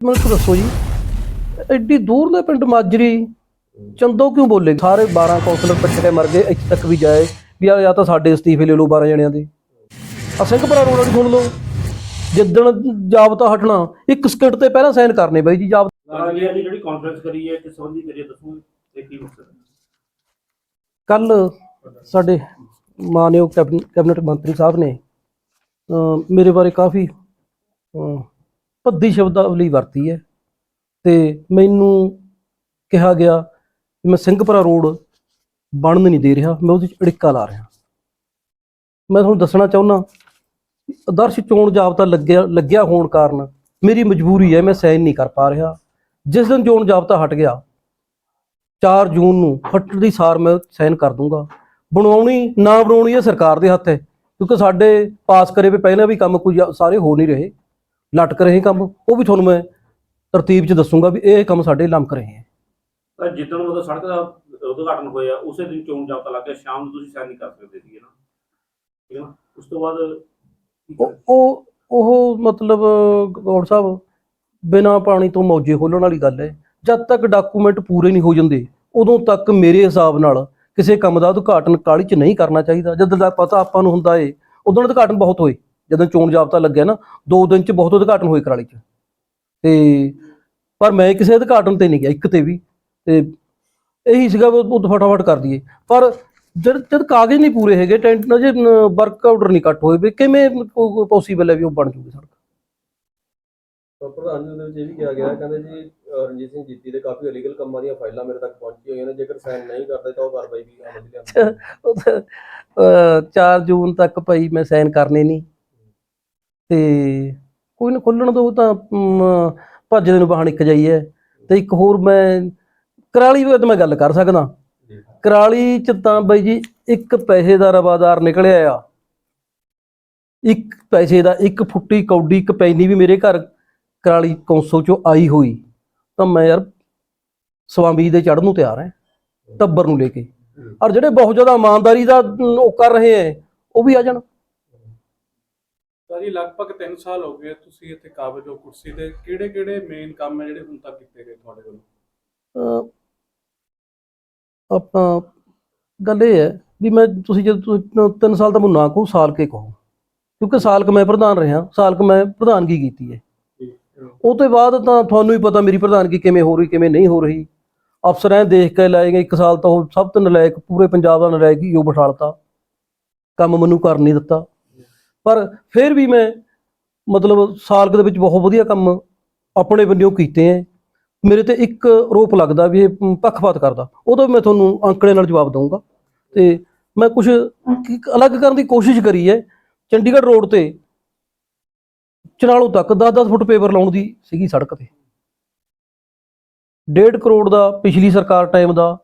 ਮੈਨੂੰ ਇੱਕ ਦੱਸੋ ਜੀ ਐਡੀ ਦੂਰ ਦੇ ਪਿੰਡ ਮਾਜਰੀ ਚੰਦੋ ਕਿਉਂ ਬੋਲੇ? ਸਾਰੇ 12 ਕੌਂਸਲਰ ਪਿੱਛੇ ਕੇ ਮਰ ਗਏ ਇੱਥੇ ਤੱਕ ਵੀ ਜਾਏ ਵੀ ਆ ਜਾਂ ਤਾਂ ਸਾਡੇ ਅਸਤੀਫੇ ਲੈ ਲਓ 12 ਜਣਿਆਂ ਦੇ। ਆ ਸਿੰਘਪੁਰਾ ਰੋਡ ਵਾਲੀ ਸੁਣ ਲਓ। ਜਿੱਦਣ ਜਾਬਤਾ ਹਟਣਾ ਇੱਕ ਸਕਿੰਟ ਤੇ ਪਹਿਲਾਂ ਸਾਈਨ ਕਰਨੇ ਬਾਈ ਜੀ ਜਾਬ ਰਾਜੀ ਦੀ ਜਿਹੜੀ ਕਾਨਫਰੰਸ ਕਰੀ ਹੈ ਕਿਸ ਸੰਬੰਧੀ ਕਰੀ ਹੈ ਦੱਸੋ ਤੇ ਕੀ ਮਕਸਦ ਕੱਲ ਸਾਡੇ ਮਾਨਯੋਗ ਕੈਬਨ- ਕੈਬਨਿਟ ਮੰਤਰੀ ਸਾਹਿਬ ਨੇ ਮੇਰੇ ਬਾਰੇ ਕਾਫੀ ਭੱਦੀ ਸ਼ਬਦਾਵਲੀ ਵਰਤੀ ਹੈ। ਤੇ ਮੈਨੂੰ ਕਿਹਾ ਗਿਆ ਮੈਂ ਸਿੰਘਪੁਰਾ ਰੋਡ ਬਣਨ ਨਹੀਂ ਦੇ ਰਿਹਾ, ਮੈਂ ਉਹਦੇ 'ਚ ਅੜਿੱਕਾ ਲਾ ਰਿਹਾ। ਮੈਂ ਤੁਹਾਨੂੰ ਦੱਸਣਾ ਚਾਹੁੰਦਾ ਆਦਰਸ਼ ਚੋਣ ਜਾਬਤਾ ਲੱਗਿਆ ਲੱਗਿਆ ਹੋਣ ਕਾਰਨ ਮੇਰੀ ਮਜਬੂਰੀ ਹੈ, ਮੈਂ ਸਾਈਨ ਨਹੀਂ ਕਰ ਪਾ ਰਿਹਾ। ਜਿਸ ਦਿਨ ਚੋਣ ਜਾਬਤਾ ਹਟ ਗਿਆ 4 ਜੂਨ ਨੂੰ ਫੱਟ ਦੀ ਸਾਰ ਮੈਂ ਸਾਈਨ ਕਰ ਦੂੰਗਾ। ਬਣਾਉਣੀ, ਨਾ ਬਣਾਉਣੀ ਇਹ ਸਰਕਾਰ ਦੇ ਹੱਥ ਹੈ, ਕਿਉਂਕਿ ਸਾਡੇ ਪਾਸ ਕਰੇ ਵੀ ਪਹਿਲਾਂ ਵੀ ਕੰਮ ਕੋਈ ਸਾਰੇ ਹੋ ਨਹੀਂ ਰਹੇ। ਲਟਕ ਰਹੇ ਕੰਮ ਉਹ ਵੀ ਤੁਹਾਨੂੰ ਮੈਂ ਤਰਤੀਬ 'ਚ ਦੱਸੂੰਗਾ ਵੀ ਇਹ ਕੰਮ ਸਾਡੇ ਲਮਕ ਰਹੇ ਹੈ। ਤਾਂ ਜਿੱਦਣ ਉਹਦਾ ਸੜਕ ਦਾ ਉਦਘਾਟਨ ਹੋਇਆ ਉਸੇ ਦਿਨ ਚੋਣ ਜਾਬਤਾ ਲੱਗ ਗਿਆ ਸ਼ਾਮ ਨੂੰ ਤੁਸੀਂ ਸਾਈਨ ਨਹੀਂ ਕਰ ਸਕਦੇ ਸੀਗੇ ਨਾ। ਠੀਕ ਹੈ ਨਾ? ਉਸ ਤੋਂ ਬਾਅਦ ਕੀ ਉਹ ਉਹ ਉਹ ਮਤਲਬ ਗੌਡ ਸਾਹਿਬ ਬਿਨਾ ਪਾਣੀ ਤੋਂ ਮੌਜੇ ਖੋਲਣ ਵਾਲੀ ਗੱਲ ਹੈ। ਜਦ ਤੱਕ ਡਾਕੂਮੈਂਟ ਪੂਰੇ ਨਹੀਂ ਹੋ ਜਾਂਦੇ ਉਦੋਂ ਤੱਕ ਮੇਰੇ ਹਿਸਾਬ ਨਾਲ ਕਿਸੇ ਕੰਮ ਦਾ ਉਦਘਾਟਨ ਕਾਲੀ 'ਚ ਨਹੀਂ ਕਰਨਾ ਚਾਹੀਦਾ। ਜਦੋਂ ਦਾ ਪਤਾ ਆਪਾਂ ਨੂੰ ਹੁੰਦਾ ਏ ਉਦੋਂ ਉਦਘਾਟਨ ਬਹੁਤ ਹੋਏ। ਜਦੋਂ ਚੋਣ ਜਾਬਤਾ ਲੱਗਿਆ ਨਾ ਦੋ ਦਿਨ 'ਚ ਬਹੁਤ ਉਦਘਾਟਨ ਹੋਏ ਕਰਾਲੀ 'ਚ। ਤੇ ਪਰ ਮੈਂ ਕਿਸੇ ਉਦਘਾਟਨ ਤੇ ਨਹੀਂ ਗਿਆ ਇੱਕ ਤੇ ਵੀ। ਤੇ ਇਹੀ ਸੀਗਾ ਉਹ ਫਟਾਫਟ ਕਰ ਦਈਏ। ਪਰ ਜਦ ਜਦ ਕਾਗਜ਼ ਨਹੀਂ ਪੂਰੇ ਹੈਗੇ ਟੈਂਟ ਜੇ ਵਰਕ ਆਰਡਰ ਨਹੀਂ ਕੱਟ ਹੋਏ ਵੀ ਕਿਵੇਂ ਪੋਸੀਬਲ ਹੈ ਵੀ ਉਹ ਬਣ ਜੂਗੀ ਸੜਕ? ਪ੍ਰਧਾਨ ਜੀ ਦੇ ਵਿੱਚ ਇਹ ਵੀ ਕਿਹਾ ਗਿਆ ਕਹਿੰਦੇ ਜੀ ਰਣਜੀਤ ਸਿੰਘ ਜੀਤੀ ਦੇ ਕਾਫੀ ਇਲੀਗਲ ਕੰਮਾਂ ਦੀਆਂ ਫਾਈਲਾਂ ਮੇਰੇ ਤੱਕ ਪਹੁੰਚੀਆਂ ਹੋਈਆਂ ਨੇ ਜੇਕਰ ਸਾਈਨ ਨਹੀਂ ਕਰਦੇ ਤਾਂ ਉਹ ਕਾਰਵਾਈ ਵੀ ਅਮਲ 'ਚ ਲਿਆਂਦੀ ਉਹ ਤਾਂ, ਅਹ, 4 ਜੂਨ ਤੱਕ ਭਾਈ ਮੈਂ ਸਾਈਨ ਕਰਨੇ ਨਹੀਂ। ਤੇ ਕੋਈ ਨਾ ਖੋਲਣ ਦੋ ਤਾਂ ਅਮ, ਭੱਜਦੇ ਨੂੰ ਬਾਹਣ ਇੱਕ ਜਾਈ ਹੈ। ਤੇ ਇੱਕ ਹੋਰ ਮੈਂ ਕਰਾਲੀ ਵਿੱਚ ਮੈਂ ਗੱਲ ਕਰ ਸਕਦਾ। ਕਰਾਲੀ ਚ ਤਾਂ ਬਾਈ ਜੀ ਇੱਕ ਪੈਸੇ ਦਾ ਰਵਾਦਾਰ ਨਿਕਲਿਆ ਆ। ਇੱਕ ਪੈਸੇ ਦਾ ਇੱਕ ਫੁੱਟੀ ਕੌਡੀ ਇੱਕ ਪੈਨੀ ਵੀ ਮੇਰੇ ਘਰ ਕਰਾਲੀ ਕੌਂਸਲ ਚੋਂ ਆਈ ਹੋਈ। ਤਾਂ ਮੈਂ ਯਾਰ ਸਵਾਮੀ ਦੇ ਚੜ੍ਹਨ ਨੂੰ ਤਿਆਰ ਹਾਂ ਟੱਬਰ ਨੂੰ ਲੈ ਕੇ। ਔਰ ਜਿਹੜੇ ਬਹੁਤ ਜ਼ਿਆਦਾ ਇਮਾਨਦਾਰੀ ਦਾ ਉਹ ਕਰ ਰਹੇ ਐ ਉਹ ਵੀ ਆ ਜਾਣ। ਤਾਂ ਜੀ ਲਗਭਗ 3 ਸਾਲ ਹੋ ਗਏ ਤੁਸੀਂ ਇੱਥੇ ਕਾਬਜ ਹੋ ਕੁਰਸੀ ਤੇ ਕਿਹੜੇ ਕਿਹੜੇ ਮੇਨ ਕੰਮ ਹੈ ਜਿਹੜੇ ਹੁਣ ਤੱਕ ਕੀਤੇ ਗਏ ਤੁਹਾਡੇ ਵੱਲੋਂ? ਆਪਾਂ ਗੱਲ ਇਹ ਹੈ ਵੀ ਮੈਂ ਤੁਸੀਂ ਜਦ ਤੁਸੀਂ ਤਿੰਨ ਸਾਲ ਦਾ ਮੈਨੂੰ ਨਾ ਕਹੋ ਸਾਲ ਕੇ ਕਹੋ। ਕਿਉਂਕਿ ਸਾਲ ਕ ਮੈਂ ਪ੍ਰਧਾਨ ਰਿਹਾ ਸਾਲ ਕ ਮੈਂ ਪ੍ਰਧਾਨਗੀ ਕੀਤੀ ਹੈ। ਉਹ? ਤੋਂ ਬਾਅਦ ਤਾਂ ਤੁਹਾਨੂੰ ਹੀ ਪਤਾ ਮੇਰੀ ਪ੍ਰਧਾਨਗੀ ਕਿਵੇਂ ਹੋ ਰਹੀ ਕਿਵੇਂ ਨਹੀਂ ਹੋ ਰਹੀ। ਅਫਸਰ ਦੇਖ ਕੇ ਲਾਏ ਗਏ ਇੱਕ ਸਾਲ ਤਾਂ ਉਹ ਸਭ ਤੋਂ ਨਲਾਇਕ ਪੂਰੇ ਪੰਜਾਬ ਦਾ ਨਲਾਇਕ ਹੀ ਉਹ ਬਿਠਾਲਤਾ। ਕੰਮ ਮੈਨੂੰ ਕਰ ਨਹੀਂ ਦਿੱਤਾ। ਪਰ ਫਿਰ ਵੀ ਮੈਂ ਮਤਲਬ ਸਾਲ ਦੇ ਵਿੱਚ ਬਹੁਤ ਵਧੀਆ ਕੰਮ ਆਪਣੇ ਬੰਨਿਓ ਕੀਤੇ ਐ। ਮੇਰੇ ਤੇ ਇੱਕ ਰੋਪ ਲੱਗਦਾ ਵੀ ਇਹ ਪੱਖਪਾਤ ਕਰਦਾ। ਉਹਦਾ ਮੈਂ ਤੁਹਾਨੂੰ ਅੰਕੜੇ ਨਾਲ ਜਵਾਬ ਦਊਂਗਾ। ਤੇ ਮੈਂ ਕੁਝ ਅਲੱਗ ਕਰਨ ਦੀ ਕੋਸ਼ਿਸ਼ ਕਰੀ ਹੈ ਚੰਡੀਗੜ੍ਹ ਰੋਡ ਤੇ ਚਨਾਲੋ ਤੱਕ 10-10 ਫੁੱਟ ਪੇਪਰ ਲਾਉਣ ਦੀ ਸੀਗੀ ਸੜਕ ਤੇ। 1.5 ਕਰੋੜ ਦਾ ਪਿਛਲੀ ਸਰਕਾਰ ਟਾਈਮ ਦਾ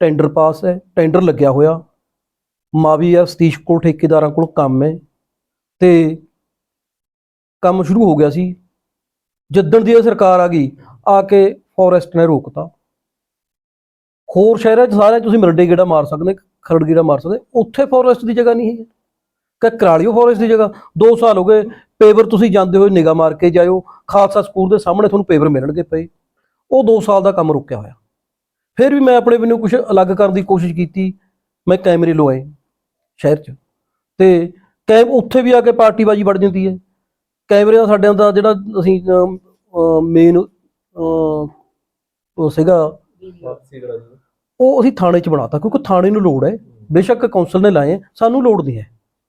ਟੈਂਡਰ ਪਾਸ ਹੈ ਟੈਂਡਰ ਲੱਗਿਆ ਹੋਇਆ। ਮਾਵੀ ਆ ਸਤੀਸ਼ ਕੋਲ ਠੇਕੇਦਾਰਾਂ ਕੋਲ ਕੰਮ ਹੈ ਤੇ ਕੰਮ ਸ਼ੁਰੂ ਹੋ ਗਿਆ ਸੀ। ਜਿੱਦਣ ਦੀ ਇਹ ਸਰਕਾਰ ਆ ਗਈ, ਆ ਕੇ ਫੋਰੈਸਟ ਨੇ ਰੋਕਤਾ। ਹੋਰ ਸ਼ਹਿਰਾਂ 'ਚ ਸਾਰੇ ਤੁਸੀਂ ਮਰਡੇ ਗੇੜਾ ਮਾਰ ਸਕਦੇ, ਖਰੜ ਗੇੜਾ ਮਾਰ ਸਕਦੇ, ਉੱਥੇ ਫੋਰੈਸਟ ਦੀ ਜਗ੍ਹਾ ਨਹੀਂ ਹੈ ਕਿ ਕਰਾਲੀਓ ਫੋਰੈਸਟ ਦੀ ਜਗ੍ਹਾ 2 ਸਾਲ ਹੋ ਗਏ, ਪੇਪਰ ਤੁਸੀਂ ਜਾਂਦੇ ਹੋਏ ਨਿਗਾਹ ਮਾਰ ਕੇ ਜਾਇਓ, ਖਾਲਸਾ ਸਕੂਲ ਦੇ ਸਾਹਮਣੇ ਤੁਹਾਨੂੰ ਪੇਪਰ ਮਿਲਣਗੇ ਪਏ। ਉਹ 2 ਸਾਲ ਦਾ ਕੰਮ ਰੁਕਿਆ ਹੋਇਆ। ਫਿਰ ਵੀ ਮੈਂ ਆਪਣੇ ਮੈਨੂੰ ਕੁਝ ਅਲੱਗ ਕਰਨ ਦੀ ਕੋਸ਼ਿਸ਼ ਕੀਤੀ, ਮੈਂ ਕੈਮਰੇ ਲਵਾਏ ਸ਼ਹਿਰ 'ਚ। ਤੇ ਕੈਮ ਉੱਥੇ ਵੀ ਆ ਕੇ ਪਾਰਟੀਬਾਜੀ ਵੜ ਜਾਂਦੀ ਹੈ। ਕੈਮਰਿਆਂ ਸਾਡਿਆਂ ਦਾ ਜਿਹੜਾ ਅਸੀਂ ਮੇਨ ਉਹ ਸੀਗਾ। ਉਹ ਅਸੀਂ ਥਾਣੇ 'ਚ ਬਣਾਤਾ ਕਿਉਂਕਿ ਥਾਣੇ ਨੂੰ ਲੋੜ ਹੈ। ਬੇਸ਼ੱਕ ਕੌਂਸਲ ਨੇ ਲਾਏ ਸਾਨੂੰ ਲੋੜ ਨਹੀਂ ਹੈ।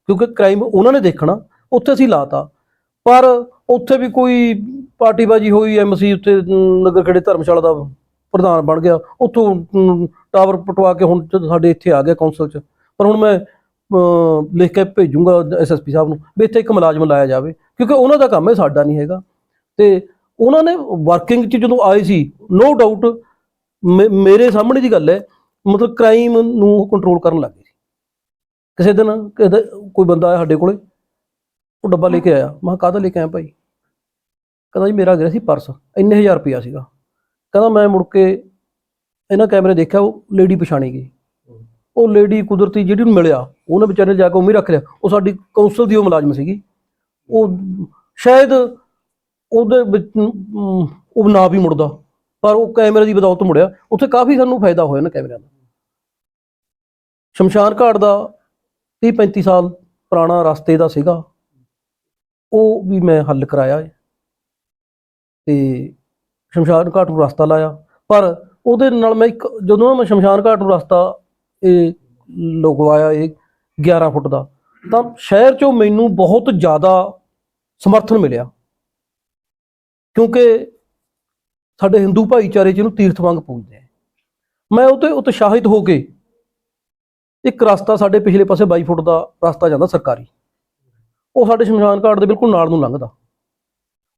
ਕਿਉਂਕਿ ਕ੍ਰਾਈਮ ਉਹਨਾਂ ਨੇ ਦੇਖਣਾ ਉੱਥੇ ਅਸੀਂ ਲਾਤਾ। ਪਰ ਉੱਥੇ ਵੀ ਕੋਈ ਪਾਰਟੀਬਾਜੀ ਹੋਈ ਐਮਸੀ ਉੱਤੇ ਅਮ, ਨਗਰ ਖੇੜੇ ਧਰਮਸ਼ਾਲਾ ਦਾ ਪ੍ਰਧਾਨ ਬਣ ਗਿਆ। ਉੱਥੋਂ ਟਾਵਰ ਪਟਵਾ ਕੇ ਹੁਣ ਜਦੋਂ ਸਾਡੇ ਇੱਥੇ ਆ ਗਿਆ ਕੌਂਸਲ 'ਚ। ਪਰ ਹੁਣ ਮੈਂ ਲਿਖ ਕੇ ਭੇਜੂੰਗਾ ਐਸਐਸਪੀ ਸਾਹਿਬ ਨੂੰ ਵੀ ਇੱਥੇ ਇੱਕ ਮੁਲਾਜ਼ਮ ਲਾਇਆ ਜਾਵੇ, ਕਿਉਂਕਿ ਉਹਨਾਂ ਦਾ ਕੰਮ ਹੈ, ਸਾਡਾ ਨਹੀਂ ਹੈਗਾ। ਤੇ ਉਹਨਾਂ ਨੇ ਵਰਕਿੰਗ 'ਚ ਜਦੋਂ ਆਏ ਸੀ ਨੋ ਡਾਊਟ ਮੇਰੇ ਸਾਹਮਣੇ ਦੀ ਗੱਲ ਹੈ, ਮਤਲਬ ਕ੍ਰਾਈਮ ਨੂੰ ਕੰਟਰੋਲ ਕਰਨ ਲੱਗ ਗਏ ਸੀ। ਕਿਸੇ ਦਿਨ ਕਿਸੇ ਕੋਈ ਬੰਦਾ ਆਇਆ ਸਾਡੇ ਕੋਲੇ, ਉਹ ਡੱਬਾ ਲੈ ਕੇ ਆਇਆ, ਮੈਂ ਕਿਹਾ, ਕਾਹਦਾ ਲੈ ਕੇ ਆਇਆ ਭਾਈ? ਕਹਿੰਦਾ ਜੀ, ਮੇਰਾ ਗਿਆ ਸੀ ਪਰਸ, ਇੰਨੇ ਹਜ਼ਾਰ ਰੁਪਇਆ ਸੀਗਾ। ਕਹਿੰਦਾ, ਮੈਂ ਮੁੜ ਕੇ ਇਹਨਾਂ ਕੈਮਰੇ ਦੇਖਿਆ, ਉਹ ਲੇਡੀ ਪਛਾਣੀ ਗਈ। ਉਹ ਲੇਡੀ ਕੁਦਰਤੀ ਜਿਹੜੀ ਨੂੰ ਮਿਲਿਆ, ਉਹਨੇ ਵਿਚਾਰੇ ਨੇ ਜਾ ਕੇ ਉਮੀ ਰੱਖ ਲਿਆ। ਉਹ ਸਾਡੀ ਕੌਂਸਲ ਦੀ ਉਹ ਮੁਲਾਜ਼ਮ ਸੀਗੀ। ਉਹ ਸ਼ਾਇਦ ਉਹਦੇ ਵਿੱਚ ਉਹ ਨਾ ਵੀ ਮੁੜਦਾ, ਪਰ ਉਹ ਕੈਮਰੇ ਦੀ ਬਦੌਲਤ ਮੁੜਿਆ। ਉੱਥੇ ਕਾਫੀ ਸਾਨੂੰ ਫਾਇਦਾ ਹੋਇਆ ਨਾ ਕੈਮਰਿਆਂ ਦਾ। ਸ਼ਮਸ਼ਾਨ ਘਾਟ ਦਾ 30 35 ਸਾਲ ਪੁਰਾਣਾ ਰਸਤੇ ਦਾ ਸੀਗਾ। ਉਹ ਵੀ ਮੈਂ ਹੱਲ ਕਰਾਇਆ ਹੈ ਤੇ ਸ਼ਮਸ਼ਾਨ ਘਾਟ ਨੂੰ ਰਸਤਾ ਲਾਇਆ। ਪਰ ਉਹਦੇ ਨਾਲ ਮੈਂ ਇੱਕ, ਜਦੋਂ ਮੈਂ ਸ਼ਮਸ਼ਾਨ ਘਾਟ ਨੂੰ ਰਸਤਾ ਇਹ ਲਗਵਾਇਆ ਇਹ 11 ਫੁੱਟ ਦਾ, ਤਾਂ ਸ਼ਹਿਰ ਚੋਂ ਮੈਨੂੰ ਬਹੁਤ ਜ਼ਿਆਦਾ ਸਮਰਥਨ ਮਿਲਿਆ। ਕਿਉਂਕਿ ਸਾਡੇ ਹਿੰਦੂ ਭਾਈਚਾਰੇ ਜਿਹਨੂੰ ਤੀਰਥ ਵਾਂਗ ਪੂਜਦੇ ਆ। ਮੈਂ ਉਹ ਤੇ ਉਤਸ਼ਾਹਿਤ ਹੋ ਕੇ ਇੱਕ ਰਸਤਾ ਸਾਡੇ ਪਿਛਲੇ ਪਾਸੇ 22 ਫੁੱਟ ਦਾ ਰਸਤਾ ਜਾਂਦਾ ਸਰਕਾਰੀ। ਉਹ ਸਾਡੇ ਸ਼ਮਸ਼ਾਨ ਘਾਟ ਦੇ ਬਿਲਕੁਲ ਨਾਲ ਨੂੰ ਲੰਘਦਾ।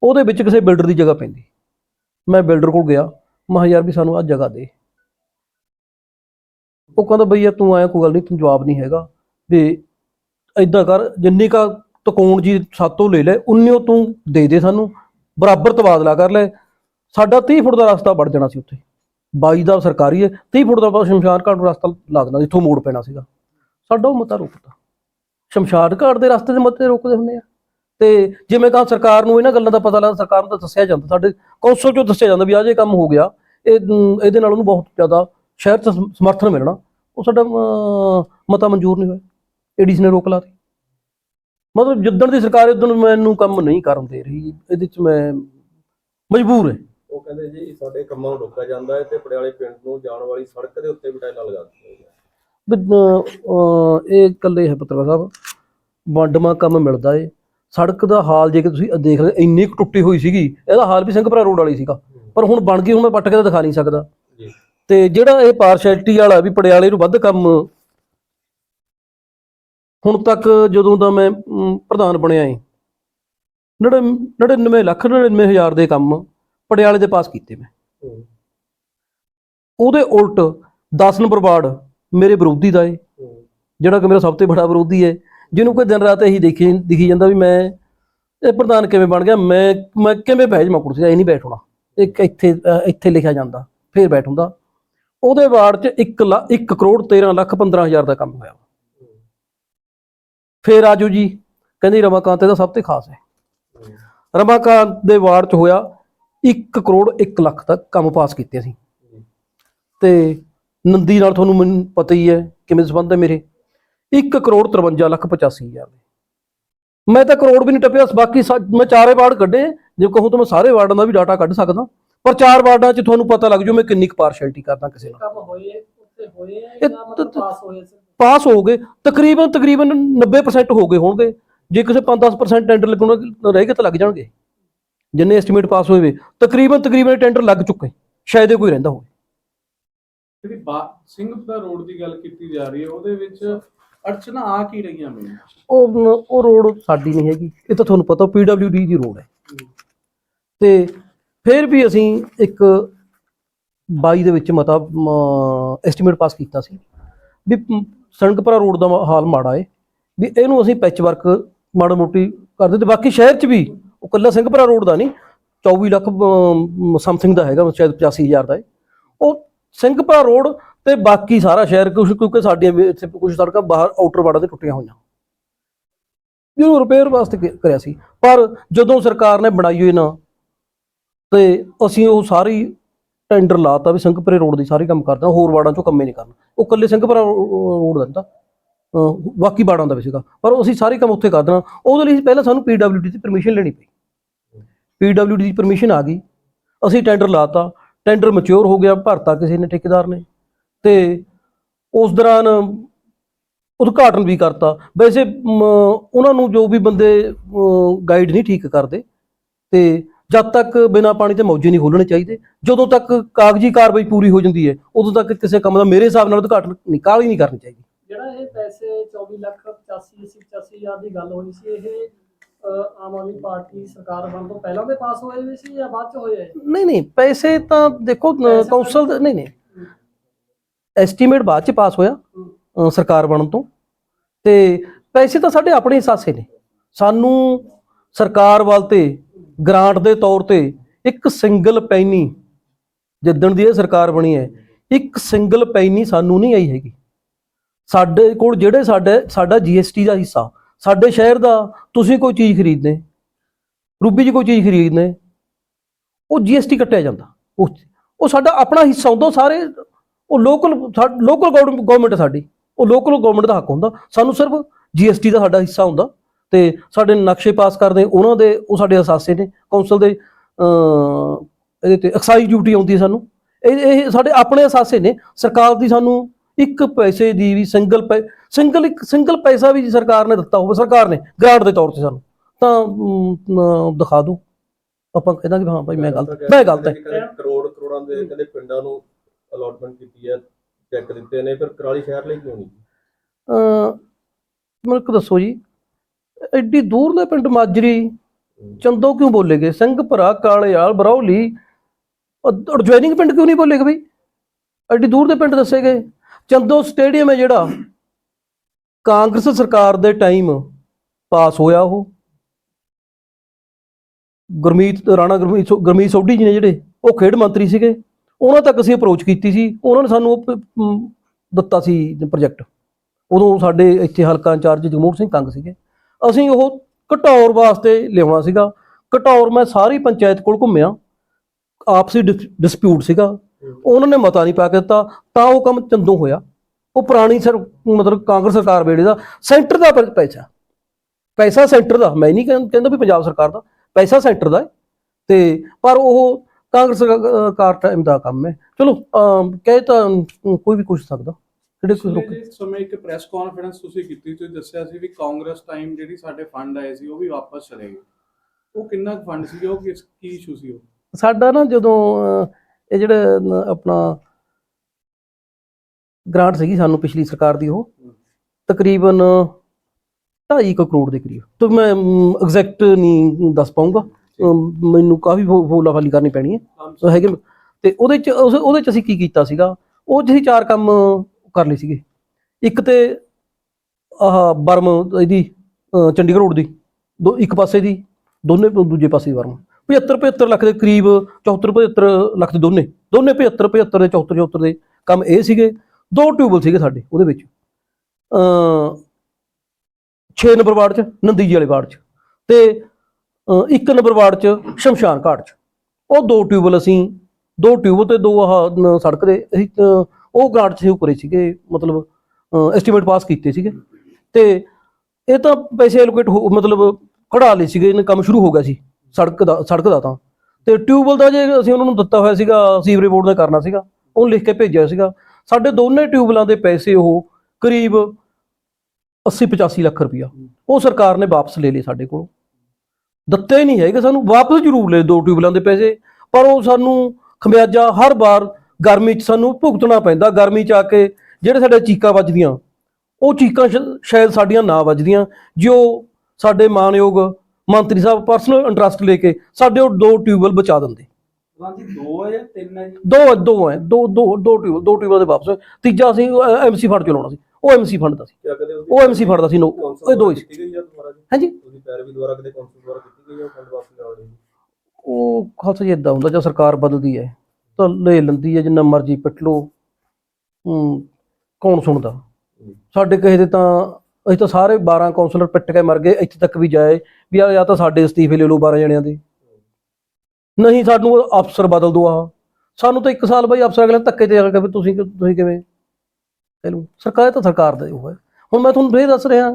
ਉਹਦੇ ਵਿੱਚ ਕਿਸੇ ਬਿਲਡਰ ਦੀ ਜਗ੍ਹਾ ਪੈਂਦੀ। ਮੈਂ ਬਿਲਡਰ ਕੋਲ ਗਿਆ। ਮੈਂ ਕਿਹਾ ਯਾਰ ਵੀ ਸਾਨੂੰ ਆਹ ਜਗ੍ਹਾ ਦੇ। ਉਹ ਕਹਿੰਦਾ ਬਈ ਬਈਆ ਤੂੰ ਆਇਆ ਕੋਈ ਗੱਲ ਨਹੀਂ ਤੂੰ ਜਵਾਬ ਨਹੀਂ ਹੈਗਾ। ਵੀ ਏਦਾਂ ਕਰ, ਜਿੰਨੀ ਕਾ ਤਕੋਣ ਜੀ ਸਾਤੋਂ ਲੈ ਲੈ ਉਨਿਓ ਤੂੰ ਦੇ ਦੇ ਸਾਨੂੰ। ਬਰਾਬਰ ਤਬਾਦਲਾ ਕਰ ਲੈ। ਸਾਡਾ 30 ਫੁੱਟ ਦਾ ਰਸਤਾ ਵੜ ਜਾਣਾ ਸੀ ਉੱਥੇ। ਬਾਈ ਦਾ ਸਰਕਾਰੀ ਹੈ 30 ਫੁੱਟ ਦਾ ਸ਼ਮਸ਼ਾਨ ਘਾਟ ਨੂੰ ਰਸਤਾ ਲਾ ਦੇਣਾ, ਜਿੱਥੋਂ ਮੋੜ ਪੈਣਾ ਸੀਗਾ। ਸਾਡਾ ਉਹ ਮਤਾ ਰੋਕਦਾ ਸ਼ਮਸ਼ਾਨ ਘਾਟ ਦੇ ਰਸਤੇ ਦੇ ਮਤੇ ਰੋਕਦੇ ਹੁੰਦੇ ਆ। ਤੇ ਜਿਵੇਂ ਕਹਾਂ ਸਰਕਾਰ ਨੂੰ ਇਹਨਾਂ ਗੱਲਾਂ ਦਾ ਪਤਾ ਲੱਗਦਾ, ਸਰਕਾਰ ਨੂੰ ਤਾਂ ਦੱਸਿਆ ਜਾਂਦਾ। ਸਾਡੇ ਕੌਂਸਲ ਚੋਂ ਦੱਸਿਆ ਜਾਂਦਾ ਵੀ ਆਹ ਜੇ ਕੰਮ ਹੋ ਗਿਆ, ਇਹ ਇਹਦੇ ਨਾਲ ਉਹਨੂੰ ਬਹੁਤ ਜ਼ਿਆਦਾ ਸ਼ਹਿਰ 'ਚ ਸਮ- ਸਮਰਥਨ ਮਿਲਣਾ ਉਹ ਸਾਡਾ ਮਤਾ ਮਨਜ਼ੂਰ ਨਹੀਂ ਹੋਇਆ। ਏਡੀਸ ਨੇ ਰੋਕ ਲਾਤੀ। ਮਤਲਬ ਜਿੱਦਣ ਦੀ ਸਰਕਾਰ ਉਦੋਂ ਮੈਨੂੰ ਕੰਮ ਨਹੀਂ ਕਰਨ ਦੇ ਰਹੀ। ਇਹਦੇ 'ਚ ਮੈਂ ਮਜਬੂਰ ਹੈ। ਉਹ ਕਹਿੰਦੇ ਜੀ ਸਾਡੇ ਕੰਮਾਂ ਨੂੰ ਰੋਕਿਆ ਜਾਂਦਾ ਹੈ ਤੇ ਪਟਿਆਲੇ ਪਿੰਡ ਨੂੰ ਜਾਣ ਵਾਲੀ ਸੜਕ ਦੇ ਉੱਤੇ ਵੀ ਟਾਈਲਾਂ ਲਗਾ ਦਿੱਤੀਆਂ ਇਹ ਇਕੱਲੇ ਹੈ ਪੱਤਰਕਾਰ ਸਾਹਿਬ। ਵੰਡਮਾ ਕੰਮ ਮਿਲਦਾ ਏ। ਸੜਕ ਦਾ ਹਾਲ ਜੇ ਕਿ ਤੁਸੀਂ ਦੇਖ ਰਹੇ ਇੰਨੀ ਟੁੱਟੀ ਹੋਈ ਸੀਗੀ ਇਹਦਾ ਹਾਲ ਵੀ ਸਿੰਘਪੁਰਾ ਰੋਡ ਵਾਲੀ ਸੀਗਾ। ਪਰ ਹੁਣ ਬਣ ਗਈ ਹੁਣ ਮੈਂ ਪੱਟ ਕੇ ਤਾਂ ਦਿਖਾ ਨਹੀਂ ਸਕਦਾ। ਤੇ ਜਿਹੜਾ ਇਹ ਪਾਰਸ਼ੈਲਿਟੀ ਵਾਲਾ ਵੀ ਪਟਿਆਲੇ ਨੂੰ ਵੱਧ ਕੰਮ ਹੁਣ ਤੱਕ ਜਦੋਂ ਦਾ ਮੈਂ ਪ੍ਰਧਾਨ ਬਣਿਆ ਏ 99 ਲੱਖ 99 ਹਜ਼ਾਰ ਦੇ ਕੰਮ ਪਟਿਆਲੇ ਦੇ ਪਾਸ ਕੀਤੇ ਮੈਂ। ਉਹਦੇ ਉਲਟ 10 ਨੰਬਰ ਵਾਰਡ ਮੇਰੇ ਵਿਰੋਧੀ ਦਾ ਏ ਜਿਹੜਾ ਕਿ ਮੇਰਾ ਸਭ ਤੋਂ ਵੱਡਾ ਵਿਰੋਧੀ ਹੈ ਜਿਹਨੂੰ ਕੋਈ ਦਿਨ ਰਾਤ ਇਹੀ ਦੇਖੀ ਦਿਖੀ ਜਾਂਦਾ ਵੀ ਮੈਂ ਇਹ ਪ੍ਰਧਾਨ ਕਿਵੇਂ ਬਣ ਗਿਆ ਮੈਂ ਮੈਂ ਕਿਵੇਂ ਬਹਿ ਜਾਵਾਂ ਕੁਰਸੀ 'ਤੇ ਇਹ ਨਹੀਂ ਬੈਠਣਾ ਇੱਕ ਇੱਥੇ ਇੱਥੇ ਲਿਖਿਆ ਜਾਂਦਾ ਫੇਰ ਬੈਠ ਹੁੰਦਾ। ਉਹਦੇ ਵਾਰਡ 'ਚ 1 ਲੱਖ 1 ਕਰੋੜ 13 ਲੱਖ 15 ਹਜ਼ਾਰ ਦਾ ਕੰਮ ਹੋਇਆ। ਫੇਰ ਆਜੋ ਜੀ ਕਹਿੰਦੀ ਰਮਾਕਾਂਤ ਇਹਦਾ ਸਭ ਤੋਂ ਖਾਸ ਹੈ। ਰਮਾਕਾਂਤ ਦੇ ਵਾਰਡ 'ਚ ਹੋਇਆ 1 ਕਰੋੜ 1 ਲੱਖ ਤੱਕ ਕੰਮ ਪਾਸ ਕੀਤੇ ਅਸੀਂ। ਤੇ ਨੰਦੀ ਨਾਲ ਤੁਹਾਨੂੰ ਮੈਨੂੰ ਪਤਾ ਹੀ ਹੈ ਕਿਵੇਂ ਸੰਬੰਧ ਹੈ ਮੇਰੇ। 1 ਕਰੋੜ 53 ਲੱਖ 85 ਹਜ਼ਾਰ ਦੇ। ਮੈਂ ਤਾਂ ਕਰੋੜ ਵੀ ਨਹੀਂ ਟੱਪਿਆ, ਬਾਕੀ ਸਾ- ਮੈਂ ਚਾਰੇ ਵਾਰਡ ਕੱਢੇ, ਜੇ ਕਹੋ ਤਾਂ ਮੈਂ ਸਾਰੇ ਵਾਰਡਾਂ ਦਾ ਵੀ ਡਾਟਾ ਕੱਢ ਸਕਦਾ। ਪਰ ਚਾਰ ਵਾਰਡਾਂ 'ਚ ਤੁਹਾਨੂੰ ਪਤਾ ਲੱਗ ਜੂ ਮੈਂ ਕਿੰਨੀ ਕੁ ਪਾਰਸ਼ੈਲਿਟੀ ਕਰਦਾ ਕਿਸੇ ਨਾਲ। ਕੰਮ ਹੋਏ ਉੱਥੇ ਹੋਏ ਆ ਜਾਂ ਮਤਲਬ ਪਾਸ ਹੋਏ ਸੀ ਪਾਸ ਹੋ ਗਏ। ਤਕਰੀਬਨ ਤਕਰੀਬਨ 90% ਹੋ ਗਏ ਹੋਣਗੇ। ਜੇ ਕਿਸੇ 5-10% ਟੈਂਡਰ ਲੱਗਣਾ ਰਹਿ ਗਏ ਤਾਂ ਲੱਗ ਜਾਣਗੇ। ਜਿੰਨੇ ਐਸਟੀਮੇਟ ਪਾਸ ਹੋਏ ਵੇ। ਤਕਰੀਬਨ ਤਕਰੀਬਨ ਟੈਂਡਰ ਲੱਗ ਚੁੱਕੇ। ਸ਼ਾਇਦ ਕੋਈ ਰਹਿੰਦਾ ਹੋਵੇ। ਜਿਹੜੀ ਬਾ ਸਿੰਘਪੁਰਾ ਰੋਡ ਦੀ ਗੱਲ ਕੀਤੀ ਜਾ ਰਹੀ ਹੈ ਉਹਦੇ ਵਿੱਚ ਅੜਚਨਾ ਆ ਕੀ ਰਹੀਆਂ ਮੈਨੂੰ ਉਹ ਉਹ ਰੋਡ ਸਾਡੀ ਨਹੀਂ ਹੈਗੀ। ਇਹ ਤਾਂ ਤੁਹਾਨੂੰ ਪਤਾ ਪੀਡਬਲਯੂਡੀ ਦੀ ਰੋਡ ਹੈ। ਤੇ ਫਿਰ ਵੀ ਅਸੀਂ ਇੱਕ 22 ਦੇ ਵਿੱਚ ਮਤਾ ਐਸਟੀਮੇਟ ਪਾਸ ਕੀਤਾ ਸੀ ਵੀ ਮ, ਰੋਡ ਦਾ ਮ- ਹਾਲ ਮਾੜਾ ਹੈ ਵੀ ਇਹਨੂੰ ਅਸੀਂ ਪੈਚ ਵਰਕ ਮਾੜਾ ਮੋਟੀ ਕਰਦੇ ਤੇ ਬਾਕੀ ਸ਼ਹਿਰ 'ਚ ਵੀ ਉਹ ਕੱਲਾ ਸਿੰਘਪੁਰਾ ਰੋਡ ਦਾ ਨਹੀਂ 24 ਲੱਖ ਸਮਥਿੰਗ ਦਾ ਹੈਗਾ ਸ਼ਾਇਦ 85000 ਦਾ ਏ। ਉਹ ਸਿੰਘਪੁਰਾ ਰੋਡ ਤੇ ਬਾਕੀ ਸਾਰਾ ਸ਼ਹਿਰ ਕੁਛ ਕਿਉਂਕਿ ਸਾਡੀਆਂ ਵੀ ਇੱਥੇ ਕੁਝ ਸੜਕਾਂ ਬਾਹਰ ਆਊਟਰ ਵਾਰਡਾਂ ਤੇ ਟੁੱਟੀਆਂ ਹੋਈਆਂ। ਵੀ ਰਿਪੇਅਰ ਵਾਸਤੇ ਕ- ਕਰਿਆ ਸੀ। ਪਰ ਜਦੋਂ ਸਰਕਾਰ ਨੇ ਬਣਾਈ ਹੋਈ ਨਾ ਤੇ ਅਸੀਂ ਉਹ ਸਾਰੀ ਟੈਂਡਰ ਲਾਤਾ ਵੀ ਸਿੰਘਪੁਰੇ ਰੋਡ ਦੀ ਸਾਰੀ ਕੰਮ ਕਰਦਾ, ਹੋਰ ਵਾੜਾਂ ਚੋਂ ਕੰਮੇ ਨਹੀਂ ਕਰਨਾ। ਉਹ ਕੱਲੇ ਸਿੰਘਪੁਰਾ ਰੋਡ ਦਾ ਨਹੀਂ ਬਾਕੀ ਵਾਰਡਾਂ ਦਾ ਵੀ ਸੀਗਾ। ਪਰ ਅਸੀਂ ਸਾਰੇ ਕੰਮ ਉੱਥੇ ਕਰ ਦੇਣਾ। ਉਹਦੇ ਲਈ ਪਹਿਲਾਂ ਸਾਨੂੰ ਪੀਡਬਲਯੂਡੀ ਦੀ ਪਰਮਿਸ਼ਨ ਲੈਣੀ ਪਈ। ਪੀਡਬਲਯੂਡੀ ਦੀ ਪਰਮਿਸ਼ਨ ਆ ਗਈ। ਅਸੀਂ ਟੈਂਡਰ ਲਾਤਾ। ਟੈਂਡਰ ਮੈਚੁਰ ਹੋ ਗਿਆ, ਭਰਤਾ ਕਿਸੇ ਨੇ, ਠੇਕੇਦਾਰ ਨੇ। ਤੇ ਉਸ ਦੌਰਾਨ ਉਦਘਾਟਨ ਵੀ ਕਰਤਾ। ਵੈਸੇ ਉਹਨਾਂ ਨੂੰ ਜੋ ਵੀ ਬੰਦੇ ਗਾਈਡ ਨਹੀਂ ਠੀਕ ਕਰਦੇ। ਤੇ ਜਦ ਤੱਕ ਬਿਨਾ ਪਾਣੀ ਤੇ ਮੌਜੇ ਨਹੀਂ ਖੋਲਣੇ ਚਾਹੀਦੇ ਜਦੋਂ ਤੱਕ ਕਾਗਜ਼ੀ ਕਾਰਵਾਈ ਪੂਰੀ ਹੋ ਜਾਂਦੀ ਹੈ ਉਦੋਂ ਤੱਕ ਕਿਸੇ ਕੰਮ ਦਾ ਮੇਰੇ ਹਿਸਾਬ ਨਾਲ ਉਦਘਾਟਨ ਨਿਕਾਲ ਹੀ ਨਹੀਂ ਕਰਨੀ ਚਾਹੀਦੀ। ਜਿਹੜਾ ਇਹ ਪੈਸੇ 24 ਲੱਖ 85 80 85 ਹਜ਼ਾਰ ਦੀ ਗੱਲ ਹੋਈ ਸੀ ਇਹ ਆਮ ਆਦਮੀ ਪਾਰਟੀ ਸਰਕਾਰ ਬਣਨ ਤੋਂ ਪਹਿਲਾਂ ਦੇ ਪਾਸ ਹੋਏ ਹੋਏ ਸੀ ਜਾਂ ਬਾਅਦ ਚ ਹੋਏ ਨਹੀਂ ਨਹੀਂ ਪੈਸੇ ਤਾਂ ਦੇਖੋ ਕੌਂਸਲ ਨਹੀਂ ਨਹੀਂ। ਐਸਟੀਮੇਟ ਬਾਅਦ ਚ ਪਾਸ ਹੋਇਆ ਸਰਕਾਰ ਬਣਨ ਤੋਂ। ਤੇ ਪੈਸੇ ਤਾਂ ਸਾਡੇ ਆਪਣੇ ਹਿਸਾਸੇ ਨੇ। ਸਾਨੂੰ ਸਰਕਾਰ ਵੱਲ ਤੇ ਗ੍ਰਾਂਟ ਦੇ ਤੌਰ ਤੇ ਇੱਕ ਸਿੰਗਲ ਪੈਨੀ ਜਿੱਦਣ ਦੀ ਇਹ ਸਰਕਾਰ ਬਣੀ ਹੈ, ਇੱਕ ਸਿੰਗਲ ਪੈਨੀ ਸਾਨੂੰ ਨਹੀਂ ਆਈ ਹੈਗੀ। ਸਾਡੇ ਕੋਲ ਜਿਹੜੇ ਸਾਡੇ, ਸਾਡਾ ਜੀਐਸਟੀ ਦਾ ਹਿੱਸਾ, ਸਾਡੇ ਸ਼ਹਿਰ ਦਾ, ਤੁਸੀਂ ਕੋਈ ਚੀਜ਼ ਖਰੀਦਦੇ, ਰੂਬੀ ਜੀ ਕੋਈ ਚੀਜ਼ ਖਰੀਦਦੇ, ਉਹ ਜੀਐਸਟੀ ਕੱਟਿਆ ਜਾਂਦਾ, ਉਹ ਉਹ ਸਾਡਾ ਆਪਣਾ ਹਿੱਸਾ ਹੁੰਦਾ ਸਾਰੇ, ਉਹ ਲੋਕਲ ਲੋਕਲ ਗਵਰਨਮੈਂਟ ਸਾਡੀ, ਉਹ ਲੋਕਲ ਗਵਰਨਮੈਂਟ ਦਾ ਹੱਕ ਹੁੰਦਾ, ਸਾਨੂੰ ਸਿਰਫ ਜੀਐਸਟੀ ਦਾ ਸਾਡਾ ਹਿੱਸਾ ਹੁੰਦਾ। ਤੇ ਸਾਡੇ ਨਕਸ਼ੇ ਪਾਸ ਕਰਦੇ ਉਹਨਾਂ ਦੇ ਉਹ ਸਾਡੇ ਅਸਾਸੇ ਨੇ ਕੌਂਸਲ ਦੇ ਇਹਦੇ ਤੇ ਐਕਸਾਈਜ਼ ਡਿਊਟੀ ਆਉਂਦੀ ਹੈ ਸਾਨੂੰ। ਇਹ ਇਹ ਸਾਡੇ ਆਪਣੇ ਅਸਾਸੇ ਨੇ ਸਰਕਾਰ ਦੀ ਸਾਨੂੰ ਇੱਕ ਪੈਸੇ ਦੀ ਵੀ ਸਿੰਗਲ ਸਿੰਗਲ ਇੱਕ ਸਿੰਗਲ ਪੈਸਾ ਵੀ ਸਰਕਾਰ ਨੇ ਦਿੱਤਾ ਹੋਵੇ ਸਰਕਾਰ ਨੇ ਗ੍ਰਾਂਟ ਦੇ ਤੌਰ ਤੇ ਸਾਨੂੰ। ਤਾਂ ਦਿਖਾ ਦਿਓ। ਆਪਾਂ ਕਹਿੰਦਾ ਕਿ ਹਾਂ ਭਾਈ ਮੈਂ ਗਲਤ ਮੈਂ ਗਲਤ ਹੈ। ਕਰੋੜ ਕਰੋੜਾਂ ਦੇ ਕਹਿੰਦੇ ਪਿੰਡਾਂ ਨੂੰ ਅਲਾਟਮੈਂਟ ਕੀਤੀ ਹੈ ਚੈੱਕ ਦਿੱਤੇ ਨੇ ਫਿਰ ਕਰਾਲੀ ਸ਼ਹਿਰ ਲਈ ਕਿਉਂ ਨਹੀਂ? ਅ ਮੈਨੂੰ ਦੱਸੋ ਜੀ ਐਡੀ ਦੂਰਲੇ ਪਿੰਡ ਮਾਜਰੀ। ਚੰਦੋ ਕਿਉਂ ਬੋਲੇਗੇ ਭਰਾ ਕਾਲੇਵਾਲ ਬਰੌਲੀ। ਜੁਆਇਨਿੰਗ ਪਿੰਡ ਕਿਉਂ ਨਹੀਂ ਬੋਲੇਗੇ ਬਈ? ਐਡੀ ਦੂਰ ਦੇ ਪਿੰਡ ਦੱਸੇ ਗਏ। ਚੰਦੋ ਸਟੇਡੀਅਮ ਹੈ ਜਿਹੜਾ। ਕਾਂਗਰਸ ਸਰਕਾਰ ਦੇ ਟਾਈਮ ਪਾਸ ਹੋਇਆ ਉਹ। ਗੁਰਮੀਤ, ਰਾਣਾ ਗੁਰਮੀਤ ਸੋ- ਗੁਰਮੀਤ ਸੋਢੀ ਜੀ ਨੇ ਜਿਹੜੇ, ਉਹ ਖੇਡ ਮੰਤਰੀ ਸੀਗੇ। ਉਹਨਾਂ ਤੱਕ ਅਸੀਂ ਅਪਰੋਚ ਕੀਤੀ ਸੀ। ਉਹਨਾਂ ਨੇ ਸਾਨੂੰ ਉਹ ਦਿੱਤਾ ਸੀ ਪ੍ਰੋਜੈਕਟ ਉਦੋਂ ਸਾਡੇ ਇੱਥੇ ਹਲਕਾ ਇੰਚਾਰਜ ਜਗਮੋਹਨ ਸਿੰਘ ਕੰਗ ਸੀਗੇ। ਅਸੀਂ ਉਹ ਘਟੌਰ ਵਾਸਤੇ ਲਿਆਉਣਾ ਸੀਗਾ। ਘਟੌਰ ਮੈਂ ਸਾਰੀ ਪੰਚਾਇਤ ਕੋਲ ਘੁੰਮਿਆ। ਆਪਸੀ ਡਿਸਪਿਊਟ ਸੀਗਾ। ਉਹਨਾਂ ਨੇ ਮਤਾ ਨਹੀਂ ਪਾ ਕੇ ਦਿੱਤਾ। ਤਾਂ ਉਹ ਕੰਮ ਚੰਦੋਂ ਹੋਇਆ। ਉਹ ਪੁਰਾਣੀ ਸਰ ਮਤਲਬ ਕਾਂਗਰਸ ਸਰਕਾਰ ਵੇਲੇ ਦਾ ਸੈਂਟਰ ਦਾ ਪ- ਪੈਸਾ। ਪੈਸਾ ਸੈਂਟਰ ਦਾ। ਮੈਂ ਨਹੀਂ ਕਹਿੰ- ਕਹਿੰਦਾ ਵੀ ਪੰਜਾਬ ਸਰਕਾਰ ਦਾ। ਪੈਸਾ ਸੈਂਟਰ ਦਾ ਹੈ ਤੇ ਪਰ ਉਹ ਕਾਂਗਰਸ ਸਰਕਾਰ ਟਾਈਮ ਦਾ ਕੰਮ ਹੈ ਚਲੋ ਅਮ, ਕਹੇ ਤਾਂ ਕੋਈ ਵੀ ਕੁਝ ਸਕਦਾ। ਕੋਈ ਪਿਛਲੇ ਰੁਕ ਜੇ ਸਮੇਂ ਇੱਕ ਪ੍ਰੈਸ ਕਾਨਫਰੰਸ ਤੁਸੀਂ ਕੀਤੀ ਤੁਸੀਂ ਦੱਸਿਆ ਸੀ ਵੀ ਕਾਂਗਰਸ ਟਾਈਮ ਜਿਹੜੀ ਸਾਡੇ ਫੰਡ ਆਏ ਸੀ ਉਹ ਵੀ ਵਾਪਸ ਚਲੇ ਗਏ। ਉਹ ਕਿੰਨਾ ਫੰਡ ਸੀ ਉਹ ਕਿਸ ਕੀ ਇਸ਼ੂ ਸੀ ਉਹ? ਸਾਡਾ ਨਾ ਜਦੋਂ ਇਹ ਜਿਹੜੇ ਆਪਣਾ ਗ੍ਰਾਂਟ ਸੀਗੀ ਸਾਨੂੰ ਪਿਛਲੀ ਸਰਕਾਰ ਦੀ ਉਹ ਤਕਰੀਬਨ 2.5 ਕਰੋੜ ਦੇ ਕਰੀਬ। ਤੇ ਮੈਂ ਐਗਜ਼ੈਕਟ ਨਹੀਂ ਦੱਸ ਪਾਉਂਗਾ ਮੈਨੂੰ ਕਾਫੀ ਫੋਲਾ ਫਾਲੀ ਕਰਨੀ ਪੈਣੀ ਹੈ। ਹੈਗੇ ਤੇ ਉਹਦੇ ਚ ਉਹਦੇ ਚ ਅਸੀਂ ਕੀ ਕੀਤਾ ਸੀਗਾ ਉਹ ਅਸੀਂ ਚਾਰ ਕੰਮ ਕਰ ਲਈ ਸੀਗੇ। ਇੱਕ ਤੇ ਆਹ ਬਰਮ ਇਹਦੀ ਚੰਡੀਗੜ੍ਹ ਰੋਡ ਦੀ, ਦੋ ਇੱਕ ਪਾਸੇ ਦੀ, ਦੋਨੇ ਦੂਜੇ ਪਾਸੇ ਦੀ ਬਰਮ 75 75 ਲੱਖ ਦੇ ਕਰੀਬ 74 75 ਲੱਖ ਦੇ ਦੋਨੇ ਦੋਨੇ 75 75 ਦੇ 74 74 ਦੇ ਕੰਮ ਇਹ ਸੀਗੇ। ਦੋ ਟਿਊਬਲ ਸੀਗੇ ਸਾਡੇ ਉਹਦੇ ਵਿੱਚ। ਅ 6 ਨੰਬਰ ਵਾਰਡ ਚ, ਨੰਦੀਜੀ ਵਾਲੇ ਵਾਰਡ ਚ ਤੇ ਇੱਕ ਨੰਬਰ ਵਾਰਡ ਚ, ਸ਼ਮਸ਼ਾਨ ਘਾਟ ਚ। ਉਹ ਦੋ ਟਿਊਬਲ ਅਸੀਂ, ਦੋ ਟਿਊਬਲ ਤੇ ਦੋ ਆਹ ਸੜਕ ਦੇ, ਅਸੀਂ ਉਹ ਗ੍ਰਾਂਟ ਸੀ ਕਰੇ ਸੀਗੇ, ਮਤਲਬ ਐਸਟੀਮੇਟ ਪਾਸ ਕੀਤੇ ਸੀਗੇ। ਤੇ ਇਹ ਤਾਂ ਪੈਸੇ ਐਲੋਕੇਟ ਮਤਲਬ, ਕਢਾ ਲਏ ਸੀਗੇ, ਇਹਨੇ ਕੰਮ ਸ਼ੁਰੂ ਹੋ ਗਿਆ ਸੀ, ਸੜਕ ਦਾ ਸੜਕ ਦਾ ਤਾਂ। ਤੇ ਟਿਊਬਲ ਦਾ ਜੇ ਅਸੀਂ ਉਹਨਾਂ ਨੂੰ ਦਿੱਤਾ ਹੋਇਆ ਸੀਗਾ ਸੀਵਰੇ ਬੋਰਡ ਦਾ ਕਰਨਾ ਸੀਗਾ, ਉਹਨੂੰ ਲਿਖ ਕੇ ਭੇਜਿਆ ਸੀਗਾ। ਸਾਡੇ ਦੋਨੇ ਟਿਊਬਲਾਂ ਦੇ ਪੈਸੇ ਉਹ ਕਰੀਬ 80 85 ਲੱਖ ਰੁਪਇਆ ਉਹ ਸਰਕਾਰ ਨੇ ਵਾਪਸ ਲੈ ਲਏ ਸਾਡੇ ਕੋਲੋਂ। ਦਿੱਤੇ ਨਹੀਂ ਹੈਗੇ ਸਾਨੂੰ, ਵਾਪਸ ਜ਼ਰੂਰ ਲੈ ਦੋ ਟਿਊਬਲਾਂ ਦੇ ਪੈਸੇ, ਪਰ ਉਹ ਸਾਨੂੰ ਖਮਿਆਜਾ ਹਰ ਵਾਰ ਗਰਮੀ 'ਚ ਸਾਨੂੰ ਭੁਗਤਣਾ ਪੈਂਦਾ ਗਰਮੀ 'ਚ ਆ ਕੇ ਜਿਹੜੇ ਸਾਡੇ ਚੀਕਾਂ ਵੱਜਦੀਆਂ ਉਹ ਚੀਕਾਂ ਸ਼ਾਇਦ ਸਾਡੀਆਂ ਨਾ ਵੱਜਦੀਆਂ। ਜੋ ਸਾਡੇ ਮਾਨਯੋਗ ਮੰਤਰੀ ਸਾਹਿਬ ਪਰਸਨਲ ਇੰਟਰਸਟ ਲੈ ਕੇ ਸਾਡੇ ਉਹ ਦੋ ਟਿਊਬਲ ਬਚਾ ਦਿੰਦੇ। ਦੋ ਹੈ ਤਿੰਨ ਦੋ ਦੋ ਹੈ ਦੋ ਦੋ ਦੋ ਟਿਊਬਲ ਦੋ ਟਿਊਬਲ ਦੇ ਵਾਪਸ। ਤੀਜਾ ਅਸੀਂ ਐਮਸੀ ਫੰਡ ਚਲਾਉਣਾ ਸੀ। ਉਹ ਐਮਸੀ ਫੰਡ ਦਾ ਸੀ। ਉਹ ਐਮਸੀ ਫੰਡ ਦਾ ਸੀ ਨੋ ਇਹ ਦੋ ਹੀ ਦੁਬਾਰਾ ਹਾਂਜੀ? ਕੌਂਸਲ ਦੁਆਰਾ ਕੀਤੀ ਗਈ ਜਾਂ ਫੰਡ ਵਾਪਸ ਲਿਆਉਣ? ਉਹ ਖਾਲਸਾ ਜੀ ਇਦਾਂ ਹੁੰਦਾ ਜਦ ਸਰਕਾਰ ਬਦਲਦੀ ਹੈ। ਤਾਂ ਲੈ ਲੈਂਦੀ ਹੈ ਜਿੰਨਾ ਮਰਜ਼ੀ ਪਿੱਟ ਲਓ। ਹੂੰ ਕੌਣ ਸੁਣਦਾ? ਸਾਡੇ ਕਹੇ ਦੇ ਤਾਂ ਅਸੀਂ ਤਾਂ ਸਾਰੇ 12 ਕਾਉਂਸਲਰ ਪਿੱਟ ਕੇ ਮਰ ਗਏ ਇੱਥੇ ਤੱਕ ਵੀ ਜਾਏ ਵੀ ਆ ਜਾਂ ਤਾਂ ਸਾਡੇ ਅਸਤੀਫੇ ਲੈ ਲਓ 12 ਜਣਿਆਂ ਦੇ। ਨਹੀਂ ਸਾਨੂੰ ਅਫਸਰ ਬਦਲ ਦੋ ਆ ਸਾਨੂੰ ਤਾਂ ਇੱਕ ਸਾਲ ਬਾਈ ਅਫਸਰ ਅਗਲੇ ਧੱਕੇ ਤੇ ਆ ਕੇ ਵੀ ਤੁਸੀਂ ਤੁਸੀਂ ਕਿਵੇਂ? ਚਲੋ ਸਰਕਾਰ ਤਾਂ ਸਰਕਾਰ ਦਾ ਉਹ ਹੈ। ਹੁਣ ਮੈਂ ਤੁਹਾਨੂੰ ਇਹ ਦੱਸ ਰਿਹਾ।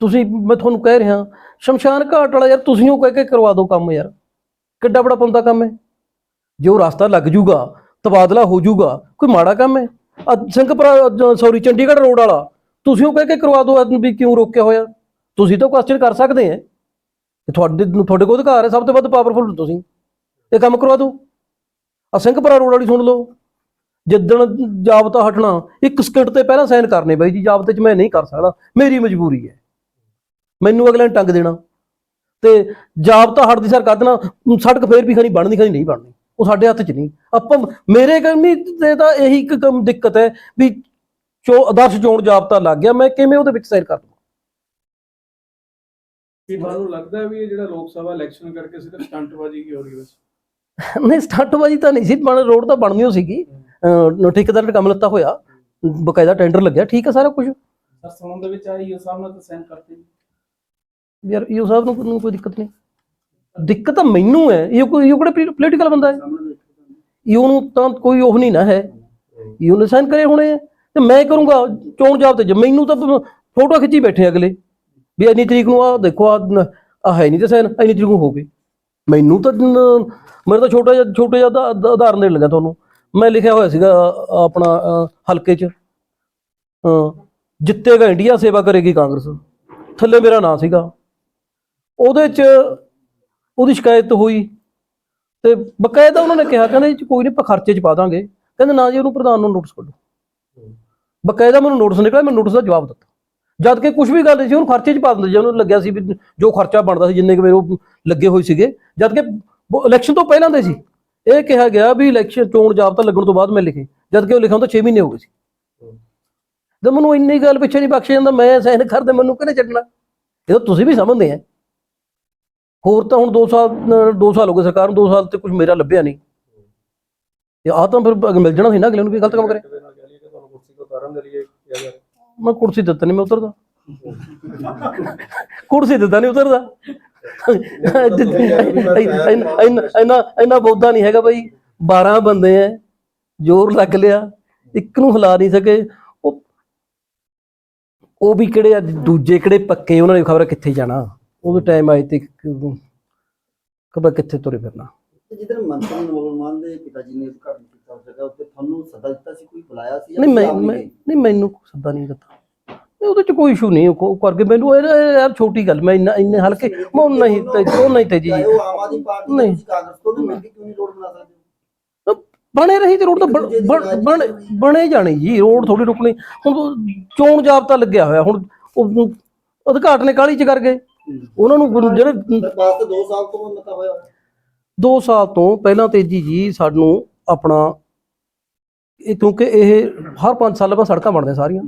ਤੁਸੀਂ ਮੈਂ ਤੁਹਾਨੂੰ ਕਹਿ ਰਿਹਾ ਸ਼ਮਸ਼ਾਨ ਘਾਟ ਵਾਲਾ ਯਾਰ ਤੁਸੀਂ ਉਹ ਕਹਿ ਕੇ ਕਰਵਾ ਦਿਓ ਕੰਮ ਯਾਰ। ਕਿੱਡਾ ਬੜਾ ਪੰਦਾ ਕੰਮ ਹੈ। ਜੇ ਉਹ ਰਸਤਾ ਲੱਗ ਜੂਗਾ, ਤਬਾਦਲਾ ਹੋ ਜੂਗਾ, ਕੋਈ ਮਾੜਾ ਕੰਮ ਹੈ? ਆ ਸਿੰਘਪੁਰਾ ਸੌਰੀ ਚੰਡੀਗੜ੍ਹ ਰੋਡ ਵਾਲਾ, ਤੁਸੀਂ ਉਹ ਕਹਿ ਕੇ ਕਰਵਾ ਦਿਓ ਵੀ ਕਿਉਂ ਰੋਕਿਆ ਹੋਇਆ? ਤੁਸੀਂ ਤਾਂ ਕੁਐਸਚਨ ਕਰ ਸਕਦੇ ਆ ਤੁਹਾਡੇ ਤੁਹਾਡੇ ਕੋਲ ਅਧਿਕਾਰ ਹੈ, ਸਭ ਤੋਂ ਵੱਧ ਪਾਵਰਫੁਲ ਤੁਸੀਂ। ਇਹ ਕੰਮ ਕਰਵਾ ਦਿਓ ਆ ਸਿੰਘਪੁਰਾ ਰੋਡ ਵਾਲੀ ਸੁਣ ਲਓ। ਜਿੱਦਣ ਜਾਬਤਾ ਹਟਣਾ, ਇੱਕ ਸਕਿੰਟ ਤੇ ਪਹਿਲਾਂ ਸਾਈਨ ਕਰਨੇ ਬਾਈ ਜੀ, ਜਾਬਤੇ 'ਚ ਮੈਂ ਨਹੀਂ ਕਰ ਸਕਦਾ। ਮੇਰੀ ਮਜਬੂਰੀ ਹੈ। ਮੈਨੂੰ ਅਗਲੇ ਨੇ ਟੰਗ ਦੇਣਾ। ਤੇ ਜਾਬਤਾ ਹਟਦੀ ਸਰ ਕਰ ਦੇਣਾ ਸੜਕ ਫੇਰ ਵੀ ਖਣੀ ਬਣਦੀ, ਖਣੀ ਨਹੀਂ ਬਣਨੀ ਉਹ ਸਾਡੇ ਹੱਥ 'ਚ ਨਹੀਂ। ਆਪਾਂ ਮੇਰੇ ਕੰਨੀ ਤੇ ਤਾਂ ਇਹੀ ਇੱਕ ਕੰਮ ਦਿੱਕਤ ਹੈ ਵੀ ਚੋ ਆਦਰਸ਼ ਚੋਣ ਜਾਬਤਾ ਲੱਗ ਗਿਆ ਮੈਂ ਕਿਵੇਂ ਉਹਦੇ ਵਿੱਚ ਸਾਈਨ ਕਰ ਦਵਾਂ ਕੀ ਤੁਹਾਨੂੰ ਲੱਗਦਾ ਹੈ ਵੀ ਇਹ ਜਿਹੜਾ ਲੋਕ ਸਭਾ ਇਲੈਕਸ਼ਨ ਕਰਕੇ ਸਿਰਫ ਸਟੰਟਬਾਜ਼ੀ ਕੀ ਹੋ ਰਹੀ ਹੈ ਬਸ? ਨਹੀਂ ਸਟੰਟਬਾਜੀ ਤਾਂ ਨਹੀਂ ਸੀ ਬਣ ਰੋਡ ਤਾਂ ਬਣਨੀ ਹੋ ਸੀਗੀ। ਠੇਕੇਦਾਰ ਨੇ ਕੰਮ ਲੱਤਾ ਹੋਇਆ ਬਕਾਇਦਾ ਟੈਂਡਰ ਲੱਗਿਆ ਠੀਕ ਹੈ ਸਾਰਾ ਕੁਝ। ਸਰ ਸੁਣਨ ਦੇ ਵਿੱਚ ਆਈ ਉਸ ਸਾਹਿਬ ਨਾਲ ਤਾਂ ਸਹਿਨ ਕਰਤੇ। ਯਾਰ ਯੂ ਸਾਹਿਬ ਨੂੰ ਨੂੰ ਕੋਈ ਦਿੱਕਤ ਨਹੀਂ। ਦਿੱਕਤ ਤਾਂ ਮੈਨੂੰ ਹੈ ਇਹ ਕੋਈ ਇਹ ਕਿਹੜਾ ਪੋਲੀਟੀਕਲ ਬੰਦਾ ਹੈ? ਇਹ ਉਹਨੂੰ ਤਾਂ ਕੋਈ ਉਹ ਨਹੀਂ ਨਾ ਹੈ। ਇਹ ਉਹਨੇ ਸਾਈਨ ਕਰੇ ਹੋਣੇ ਤੇ ਮੈਂ ਕਰੂੰਗਾ ਚੋਣ ਜਾਬ ਤੇ ਮੈਨੂੰ ਤਾਂ ਫੋਟੋ ਖਿੱਚੀ ਬੈਠੇ ਅਗਲੇ। ਵੀ ਇੰਨੀ ਤਰੀਕ ਨੂੰ ਆ ਦੇਖੋ ਆ ਹੈ ਨਹੀਂ ਤੇ ਸਾਈਨ ਇੰਨੀ ਤਰੀਕ ਨੂੰ ਹੋ ਗਏ। ਮੈਨੂੰ ਤਾਂ ਨ- ਮੇਰਾ ਤਾਂ ਛੋਟਾ ਜਿਹਾ ਛੋਟਾ ਜਿਹਾ ਉਦਾਹਰਨ ਦੇਣ ਲੱਗਾ ਤੁਹਾਨੂੰ। ਮੈਂ ਲਿਖਿਆ ਹੋਇਆ ਸੀਗਾ ਆਪਣਾ ਹਲਕੇ 'ਚ। ਅ, ਜਿੱਤੇਗਾ ਇੰਡੀਆ ਸੇਵਾ ਕਰੇਗੀ ਕਾਂਗਰਸ। ਥੱਲੇ ਮੇਰਾ ਨਾਂ ਸੀਗਾ। ਉਹਦੇ 'ਚ ਉਹਦੀ ਸ਼ਿਕਾਇਤ ਹੋਈ ਤੇ ਬਕਾਇਦਾ ਉਹਨਾਂ ਨੇ ਕਿਹਾ, ਕਹਿੰਦੇ ਇਹ 'ਚ ਕੋਈ ਨਹੀਂ ਆਪਾਂ ਖਰਚੇ 'ਚ ਪਾ ਦਾਂਗੇ। ਕਹਿੰਦੇ ਨਾ ਜੀ, ਉਹਨੂੰ ਪ੍ਰਧਾਨ ਨੂੰ ਨੋਟਿਸ ਕੱਢੋ। ਬਕਾਇਦਾ ਮੈਨੂੰ ਨੋਟਿਸ ਨਿਕਲਿਆ, ਮੈਂ ਨੋਟਿਸ ਦਾ ਜਵਾਬ ਦਿੱਤਾ। ਜਦ ਕਿ ਕੁਝ ਵੀ ਗੱਲ ਨਹੀਂ ਸੀ, ਉਹਨੂੰ ਖਰਚੇ 'ਚ ਪਾ ਦਿੰਦੇ ਜੇ ਉਹਨੂੰ ਲੱਗਿਆ ਸੀ ਵੀ ਜੋ ਖਰਚਾ ਬਣਦਾ ਸੀ, ਜਿੰਨੇ ਕੁ ਮੇਰੇ ਉਹ ਲੱਗੇ ਹੋਏ ਸੀਗੇ। ਜਦ ਕਿ ਇਲੈਕਸ਼ਨ ਤੋਂ ਪਹਿਲਾਂ ਦੇ ਸੀ। ਇਹ ਕਿਹਾ ਗਿਆ ਵੀ ਇਲੈਕਸ਼ਨ ਚੋਣ ਜਾਬਤਾ ਲੱਗਣ ਤੋਂ ਬਾਅਦ ਮੈਂ ਲਿਖੇ। ਜਦ ਕਿ ਉਹ ਲਿਖਾਉਂ ਤਾਂ 6 ਮਹੀਨੇ ਹੋ ਗਏ ਸੀ। ਤੇ ਮੈਨੂੰ ਇੰਨੀ ਗੱਲ ਪਿੱਛੇ ਨਹੀਂ ਬਖਸ਼ਿਆ ਜਾਂਦਾ। ਮੈਂ ਸਾਈਨ ਕਰਦੇ ਮੈਨੂੰ ਕਿਹਨੇ ਛੱਡਣਾ? ਇਹ ਤਾਂ ਤੁਸੀਂ ਵੀ ਸਮਝਦੇ ਆ। ਹੋਰ ਤਾਂ ਹੁਣ 2 ਸਾਲ 2 ਸਾਲ ਹੋ ਗਏ ਸਰਕਾਰ ਨੂੰ 2 ਸਾਲ ਤੇ ਕੁਝ ਮੇਰਾ ਲੱਭਿਆ ਨਹੀਂ। ਤੇ ਆ ਤਾਂ ਫਿਰ ਮਿਲ ਜਾਣਾ ਸੀ ਨਾ ਅਗਲੇ ਨੂੰ ਵੀ ਗਲਤ ਕੰਮ ਕਰੇ। ਕੁਰਸੀ ਮੈਂ ਕੁਰਸੀ ਦਿੱਤਾ ਨਹੀਂ ਮੈਂ ਉਤਰਦਾ। ਕੁਰਸੀ ਦਿੱਤਾ ਨਹੀਂ ਉਤਰਦਾ। ਇੰਨਾ ਇੰਨਾ ਇੰਨਾ ਬੋਧਾ ਨਹੀਂ ਹੈਗਾ ਬਈ 12 ਬੰਦੇ ਐ ਜ਼ੋਰ ਲੱਗ ਲਿਆ ਇੱਕ ਨੂੰ ਹਿਲਾ ਨਹੀਂ ਸਕੇ। ਉਹ ਉਹ ਵੀ ਕਿਹੜੇ ਆ, ਦੂਜੇ ਕਿਹੜੇ ਪੱਕੇ ਉਹਨਾਂ ਨੇ ਖਬਰ ਕਿੱਥੇ ਜਾਣਾ? ਉਹਦੇ ਟਾਈਮ ਆਏ ਤੇ ਖਬਰ ਕਿੱਥੇ ਤੁਰੇ ਫਿਰਨਾ। ਜਿੱਦਣ ਮੰਤਰੀ ਨੋਰਮਾਨ ਦੇ ਪਿਤਾ ਜੀ ਨੇ ਉਦਘਾਟਨ ਕੀਤਾ ਉਸ ਜਗ੍ਹਾ ਉੱਤੇ ਤੁਹਾਨੂੰ ਸੱਦਾ ਦਿੱਤਾ ਸੀ ਕੋਈ ਬੁਲਾਇਆ ਸੀ ਨਹੀਂ ਮੈਂ? ਨਹੀਂ ਮੈਨੂੰ ਸੱਦਾ ਨਹੀਂ ਦਿੱਤਾ। ਨਹੀਂ, ਉਹਦੇ ਚ ਕੋਈ ਇਸ਼ੂ ਨਹੀਂ ਉਹ ਕਰਕੇ ਮੈਨੂੰ ਇਹ ਯਾਰ ਛੋਟੀ ਗੱਲ ਮੈਂ ਇੰਨਾ ਇੰਨੇ ਹਲਕੇ ਮੈਂ ਨਹੀਂ ਤੇ ਉਹ ਨਹੀਂ ਤੇ ਜੀ। ਚਾਹੇ ਉਹ ਆਮ ਆਦਮੀ ਪਾਰਟੀ ਨਹੀਂ। ਨਹੀਂ ਤੁਸੀਂ ਕਾਂਗਰਸ ਤੋਂ ਨਹੀਂ ਮਿਲ ਕੇ ਕਿਉਂ ਨਹੀਂ ਰੋਡ ਬਣਾ ਸਕਦੇ? ਬਣੇ ਰਹੀ ਤੇ ਰੋਡ ਤਾਂ ਬਣ- ਜਾਣੀ ਜੀ ਰੋਡ ਥੋੜੀ ਰੁਕਣੀ। ਹੁਣ ਚੋਣ ਜਾਬਤਾ ਲੱਗਿਆ ਹੋਇਆ ਹੁਣ ਉਹ ਉਦਘਾਟਨ ਕਾਲੀ ਚ ਕਰ ਗਏ। ਉਹਨਾਂ ਨੂੰ ਜਿਹੜੇ ਪਰ ਪਾਸ ਤਾਂ 2 ਸਾਲ ਤੋਂ ਮਤਾ ਹੋਇਆ ਹੋਇਆ। 2 ਸਾਲ ਤੋਂ ਪਹਿਲਾਂ ਤੇਜੀ ਜੀ ਸਾਨੂੰ ਆਪਣਾ ਇਹ ਕਿਉਂਕਿ ਇਹ ਹਰ 5 ਸਾਲ ਬਾਅਦ ਸੜਕਾਂ ਬਣਦੀਆਂ ਸਾਰੀਆਂ।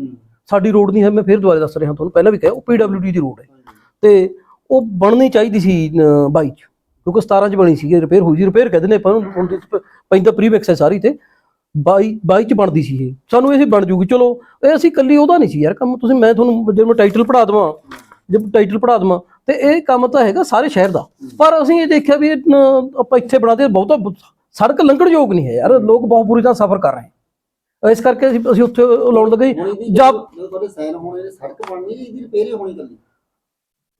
ਸਾਡੀ ਰੋਡ ਨਹੀਂ ਹੈ ਮੈਂ ਫਿਰ ਦੁਬਾਰਾ ਦੱਸ ਰਿਹਾ ਤੁਹਾਨੂੰ ਪਹਿਲਾਂ ਵੀ ਕਿਹਾ ਉਹ ਪੀਡਬਲਯੂਡੀ ਦੀ ਰੋਡ ਹੈ ਤੇ ਉਹ ਬਣਨੀ ਚਾਹੀਦੀ ਸੀ 22 ਚ ਕਿਉਂਕਿ 17 ਚ ਬਣੀ ਸੀ ਰਿਪੇਅਰ ਹੋਈ ਸੀ ਰਿਪੇਅਰ ਕਹਿੰਦੇ ਨੇ ਨੂੰ ਹੁਣ ਤੇ ਪ- ਪੈਂਦਾ ਪ੍ਰੀਵੈਕਸ ਹੈ ਸਾਰੀ ਤੇ 22 22 ਚ ਬਣਦੀ ਸੀ ਇਹ ਸਾਨੂੰ ਇਹ ਬਣ ਜੂਗੀ ਚਲੋ ਇਹ ਅਸੀਂ ਕੱਲੀ ਉਹਦਾ ਨਹੀਂ ਸੀ ਯਾਰ ਕੰਮ ਤੁਸੀਂ ਮੈਂ ਤੁਹਾਨੂੰ ਜੇ ਮੈਂ ਟਾਈਟਲ ਪੜਾ ਦਵਾਂ ਜੇ ਟਾਈਟਲ ਪੜਾ ਦਵਾਂ ਤੇ ਇਹ ਕੰਮ ਤਾਂ ਹੈਗਾ ਸਾਰੇ ਸ਼ਹਿਰ ਦਾ। ਪਰ ਅਸੀਂ ਇਹ ਦੇਖਿਆ ਵੀ ਇਹ, ਆਪਾਂ ਇੱਥੇ ਬਣਾਦੇ ਬਹੁਤਾ ਸੜਕ ਲੰਘਣ ਯੋਗ ਨਹੀਂ ਹੈ ਯਾਰ ਲੋਕ ਬਹੁਤ ਬੁਰੀ ਤਰ੍ਹਾਂ ਸਫ਼ਰ ਕਰ ਰਹੇ ਇਸ ਕਰਕੇ ਅਸੀਂ ਅਸੀਂ ਉੱਥੇ ਲਾਉਣ ਲੱਗੇ ਹੁਣ ਇਹਦੀ ਜਾਂ ਜਦੋਂ ਜਦੋਂ ਤੁਹਾਡੇ ਸਾਈਨ ਹੋਣੇ ਨੇ ਸੜਕ ਬਣਨੀ ਹੈ, ਇਹਦੀ ਰਿਪੇਅਰ ਹੀ ਹੋਣੀ ਕੱਲੀ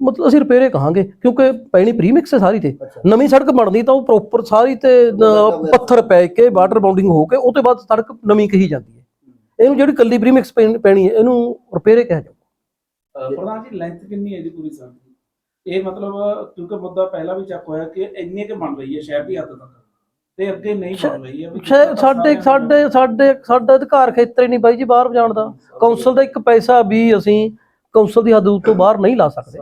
ਮਤਲਬ ਅਸੀਂ ਰਿਪੇਅਰੇ ਕਹਾਂਗੇ ਕਿਉਂਕਿ ਪੈਣੀ ਪ੍ਰੀਮਿਕਸ ਹੈ ਸਾਰੀ ਤੇ। ਅੱਛਾ। ਨਵੀਂ ਸੜਕ ਬਣਦੀ ਤਾਂ ਉਹ ਪ੍ਰੋਪਰ ਸਾਰੀ ਤੇ ਅਹ, ਪੱਥਰ ਪੈ ਕੇ ਵਾਟਰ ਬਾਉਂਡਿੰਗ ਹੋ ਕੇ ਉਹ ਤੋਂ ਬਾਅਦ ਸੜਕ ਨਵੀਂ ਕਹੀ ਜਾਂਦੀ ਹੈ। ਇਹਨੂੰ ਜਿਹੜੀ ਕੱਲੀ ਪ੍ਰੀਮਿਕਸ ਪੈਣੀ ਹੈ ਇਹਨੂੰ ਰਿਪੇਅਰੇ ਕਿਹਾ ਜਾਂਦਾ ਪ੍ਰਧਾਨ ਜੀ ਲੈਂਥ ਕਿੰਨੀ ਹੈ ਜੀ ਪੂਰੀ ਸੜਕ ਦੀ? ਇਹ ਮਤਲਬ ਕਿਉਂਕਿ ਮੁੱਦਾ ਪਹਿਲਾਂ ਵੀ ਚੱਕ ਹੋਇਆ ਕਿ ਇੰਨੇ ਕਿ ਬਣ ਰਹੀ ਹੈ ਸ਼ਹਿਰ ਦੀ ਹੱਦ ਤੱਕ। ਤੇ ਅੱਗੇ ਨਹੀਂ ਬਣ ਰਹੀ ਹੈ ਸਾਡੇ ਸਾਡੇ ਸਾਡੇ ਸਾਡਾ ਅਧਿਕਾਰ ਖੇਤਰ ਹੀ ਨਹੀਂ ਬਾਈ ਜੀ ਬਾਹਰ ਜਾਣ ਦਾ। ਕੌਂਸਲ ਦਾ ਇੱਕ ਪੈਸਾ ਵੀ ਅਸੀਂ ਕੌਂਸਲ ਦੀ ਹਦੂਦ ਤੋਂ ਬਾਹਰ ਨਹੀਂ ਲਾ ਸਕਦੇ।